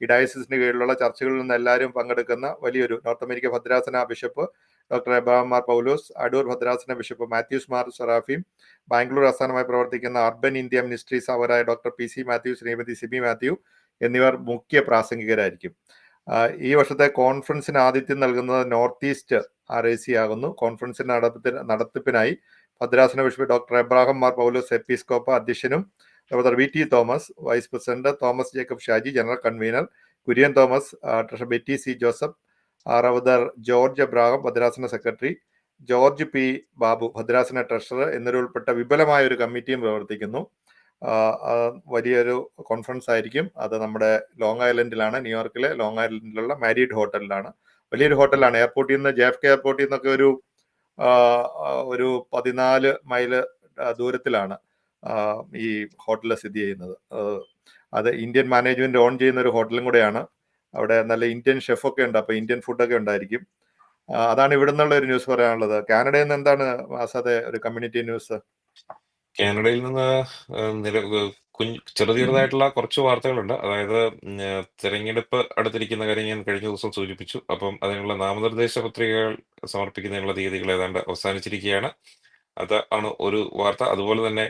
ഈ ഡയസിസിന് കീഴിലുള്ള ചർച്ചകളിൽ നിന്ന് എല്ലാവരും പങ്കെടുക്കുന്ന വലിയൊരു നോർത്ത് അമേരിക്ക ഭദ്രാസന bishop doctor Abraham Mar Paulose Adoor ഭദ്രാസന ബിഷപ്പ് മാത്യൂസ് മാർ സറാഫിയും ബാംഗ്ലൂർ ആസ്ഥാനമായി പ്രവർത്തിക്കുന്ന urban India ministries അവരായ doctor P C Mathew Shrimati Sibi Mathew എന്നിവർ മുഖ്യ പ്രാസംഗികരായിരിക്കും. ഈ വർഷത്തെ കോൺഫറൻസിന് ആതിഥ്യം നൽകുന്നത് north east R A C ആകുന്നു. നടത്തിപ്പിന് നടത്തിപ്പിനായി ഭദ്രാസന bishop doctor Abraham Mar Paulose Episcopa അധ്യക്ഷനും doctor V T Thomas vice president Thomas Jacob Shaji general convener Kurian Thomas treasurer Betty C Joseph റവദർ George Abraham ഭദ്രാസന സെക്രട്ടറി ജോർജ് പി ബാബു ഭദ്രാസന treasurer എന്നിവരുൾപ്പെട്ട വിപുലമായ ഒരു കമ്മിറ്റിയും പ്രവർത്തിക്കുന്നു. വലിയൊരു കോൺഫറൻസ് ആയിരിക്കും. അത് നമ്മുടെ ലോങ് ഐലൻഡിലാണ് ന്യൂയോർക്കിലെ ലോങ് ഐലൻഡിലുള്ള മാരീഡ് ഹോട്ടലിലാണ്. വലിയൊരു ഹോട്ടലാണ്. എയർപോർട്ടിൽ നിന്ന് ജെ എഫ് കെ എയർപോർട്ടിൽ നിന്നൊക്കെ ഒരു ഒരു പതിനാല് മൈൽ ദൂരത്തിലാണ്. ഈ ഹോട്ടൽ സ്ഥിതി ചെയ്യുന്നത്. അത് ഇന്ത്യൻ മാനേജ്മെന്റ് ഓൺ ചെയ്യുന്ന ഒരു ഹോട്ടലും കൂടെയാണ്. അവിടെ നല്ല ഇന്ത്യൻ ഷെഫൊക്കെ ഉണ്ട്. അപ്പൊ ഇന്ത്യൻ ഫുഡൊക്കെ ഉണ്ടായിരിക്കും. അതാണ് ഇവിടെ നിന്നുള്ള ഒരു ന്യൂസ് പറയാനുള്ളത്. കാനഡയിൽ നിന്ന് എന്താണ് ആസാദെ ഒരു കമ്മ്യൂണിറ്റി ന്യൂസ്? കാനഡയിൽ നിന്ന് ചെറു ചെറുതായിട്ടുള്ള കുറച്ച് വാർത്തകളുണ്ട്. അതായത് ഉം, തെരഞ്ഞെടുപ്പ് അടുത്തിരിക്കുന്ന കാര്യം ഞാൻ കഴിഞ്ഞ ദിവസം സൂചിപ്പിച്ചു. അപ്പം അതിനുള്ള നാമനിർദ്ദേശ പത്രികകൾ സമർപ്പിക്കുന്നതിനുള്ള തീയതികൾ ഏതാണ്ട് അവസാനിച്ചിരിക്കുകയാണ്. അത് ആണ് ഒരു വാർത്ത. അതുപോലെ തന്നെ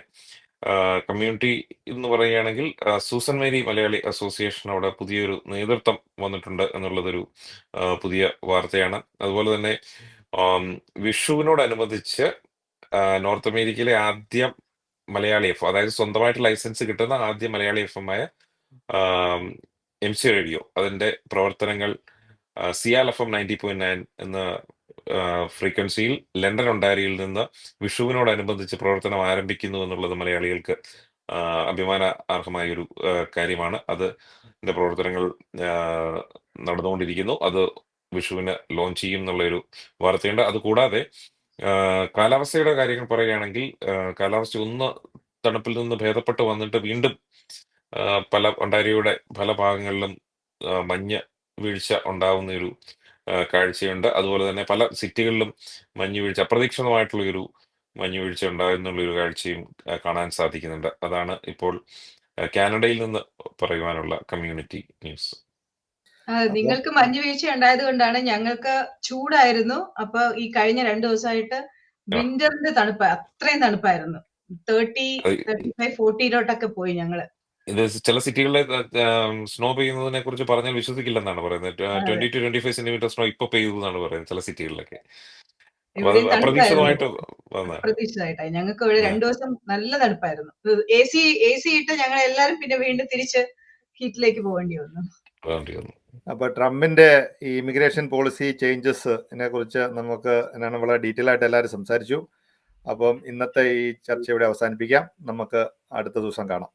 കമ്മ്യൂണിറ്റി എന്ന് പറയുകയാണെങ്കിൽ സൂസൻ മേരി മലയാളി അസോസിയേഷൻ അവിടെ പുതിയൊരു നേതൃത്വം വന്നിട്ടുണ്ട് എന്നുള്ളതൊരു പുതിയ വാർത്തയാണ്. അതുപോലെ തന്നെ വിഷുവിനോടനുബന്ധിച്ച് നോർത്ത് അമേരിക്കയിലെ ആദ്യ മലയാളി എഫ് അതായത് സ്വന്തമായിട്ട് ലൈസൻസ് കിട്ടുന്ന ആദ്യ മലയാളി എഫ് എം ആയ എം സി റേഡിയോ. അതിന്റെ പ്രവർത്തനങ്ങൾ CIAL F M ninety point nine എന്ന ഫ്രീക്വൻസിയിൽ ലണ്ടൻ ഒണ്ടാരിയിൽ നിന്ന് വിഷുവിനോടനുബന്ധിച്ച് പ്രവർത്തനം ആരംഭിക്കുന്നു എന്നുള്ളത് മലയാളികൾക്ക് അഭിമാന അർഹമായ ഒരു കാര്യമാണ്. അത് ന്റെ പ്രവർത്തനങ്ങൾ നടന്നുകൊണ്ടിരിക്കുന്നു. അത് വിഷുവിന് ലോഞ്ച് ചെയ്യും എന്നുള്ളൊരു വാർത്തയുണ്ട്. അതുകൂടാതെ ആ, കാലാവസ്ഥയുടെ കാര്യങ്ങൾ പറയുകയാണെങ്കിൽ കാലാവസ്ഥ ഒന്ന് തണുപ്പിൽ നിന്ന് ഭേദപ്പെട്ട് വന്നിട്ട് വീണ്ടും പല ഒണ്ടാരിയുടെ പല ഭാഗങ്ങളിലും മഞ്ഞ് വീഴ്ച ഉണ്ടാവുന്ന ഒരു കാഴ്ചയുണ്ട്. അതുപോലെ തന്നെ പല സിറ്റികളിലും മഞ്ഞ് വീഴ്ച അപ്രതീക്ഷിതമായിട്ടുള്ള ഒരു മഞ്ഞ് വീഴ്ച ഉണ്ടാകുന്നുള്ള ഒരു കാഴ്ചയും കാണാൻ സാധിക്കുന്നുണ്ട്. അതാണ് ഇപ്പോൾ കാനഡയിൽ നിന്ന് പറയുവാനുള്ള കമ്മ്യൂണിറ്റി ന്യൂസ്. നിങ്ങൾക്ക് മഞ്ഞ് വീഴ്ച ഉണ്ടായത് കൊണ്ടാണ് ഞങ്ങൾക്ക് ചൂടായിരുന്നു. അപ്പൊ ഈ കഴിഞ്ഞ രണ്ടു ദിവസമായിട്ട് വിന്ററിന്റെ തണുപ്പ് അത്രയും തണുപ്പായിരുന്നു. തേർട്ടി തേർട്ടി ഫൈവ് ഫോർട്ടിയിലോട്ടൊക്കെ പോയി ഞങ്ങൾ. ഇത് ചില സിറ്റികളിലെ സ്നോ പെയ്യുന്നതിനെ കുറിച്ച് പറഞ്ഞാൽ വിശ്വസിക്കില്ലെന്നാണ് പറയുന്നത്. അതെ. Twenty two twenty five centimetre snow ഇപ്പൊ പെയ്തു എന്നാണ് പറയുന്നത് ചില സിറ്റികളിലൊക്കെ. അപ്പൊ അത് ഇവിടെയും തണുപ്പായിരുന്നു. അപ്രതീക്ഷിതമായിട്ട് വന്ന. അപ്രതീക്ഷിതമായിട്ടായി. ഞങ്ങൾക്ക് ഇവിടെ രണ്ടു ദിവസം നല്ല തണുപ്പായിരുന്നു. എ സി എ സി ഇട്ട് ഞങ്ങൾ എല്ലാരും പിന്നെ വീണ്ടും തിരിച്ച് ഹീറ്റിലേക്ക് പോകേണ്ടി വന്നു. വേണ്ടി വന്നു. അപ്പൊ ട്രംപിന്റെ ഈ ഇമിഗ്രേഷൻ പോളിസി ചേഞ്ചസിനെ കുറിച്ച് നമുക്ക് എന്നാണ് വളരെ ഡീറ്റെയിൽ ആയിട്ട് എല്ലാവരും സംസാരിച്ചു. അപ്പം ഇന്നത്തെ ഈ ചർച്ച ഇവിടെ അവസാനിപ്പിക്കാം. നമുക്ക് അടുത്ത ദിവസം കാണാം.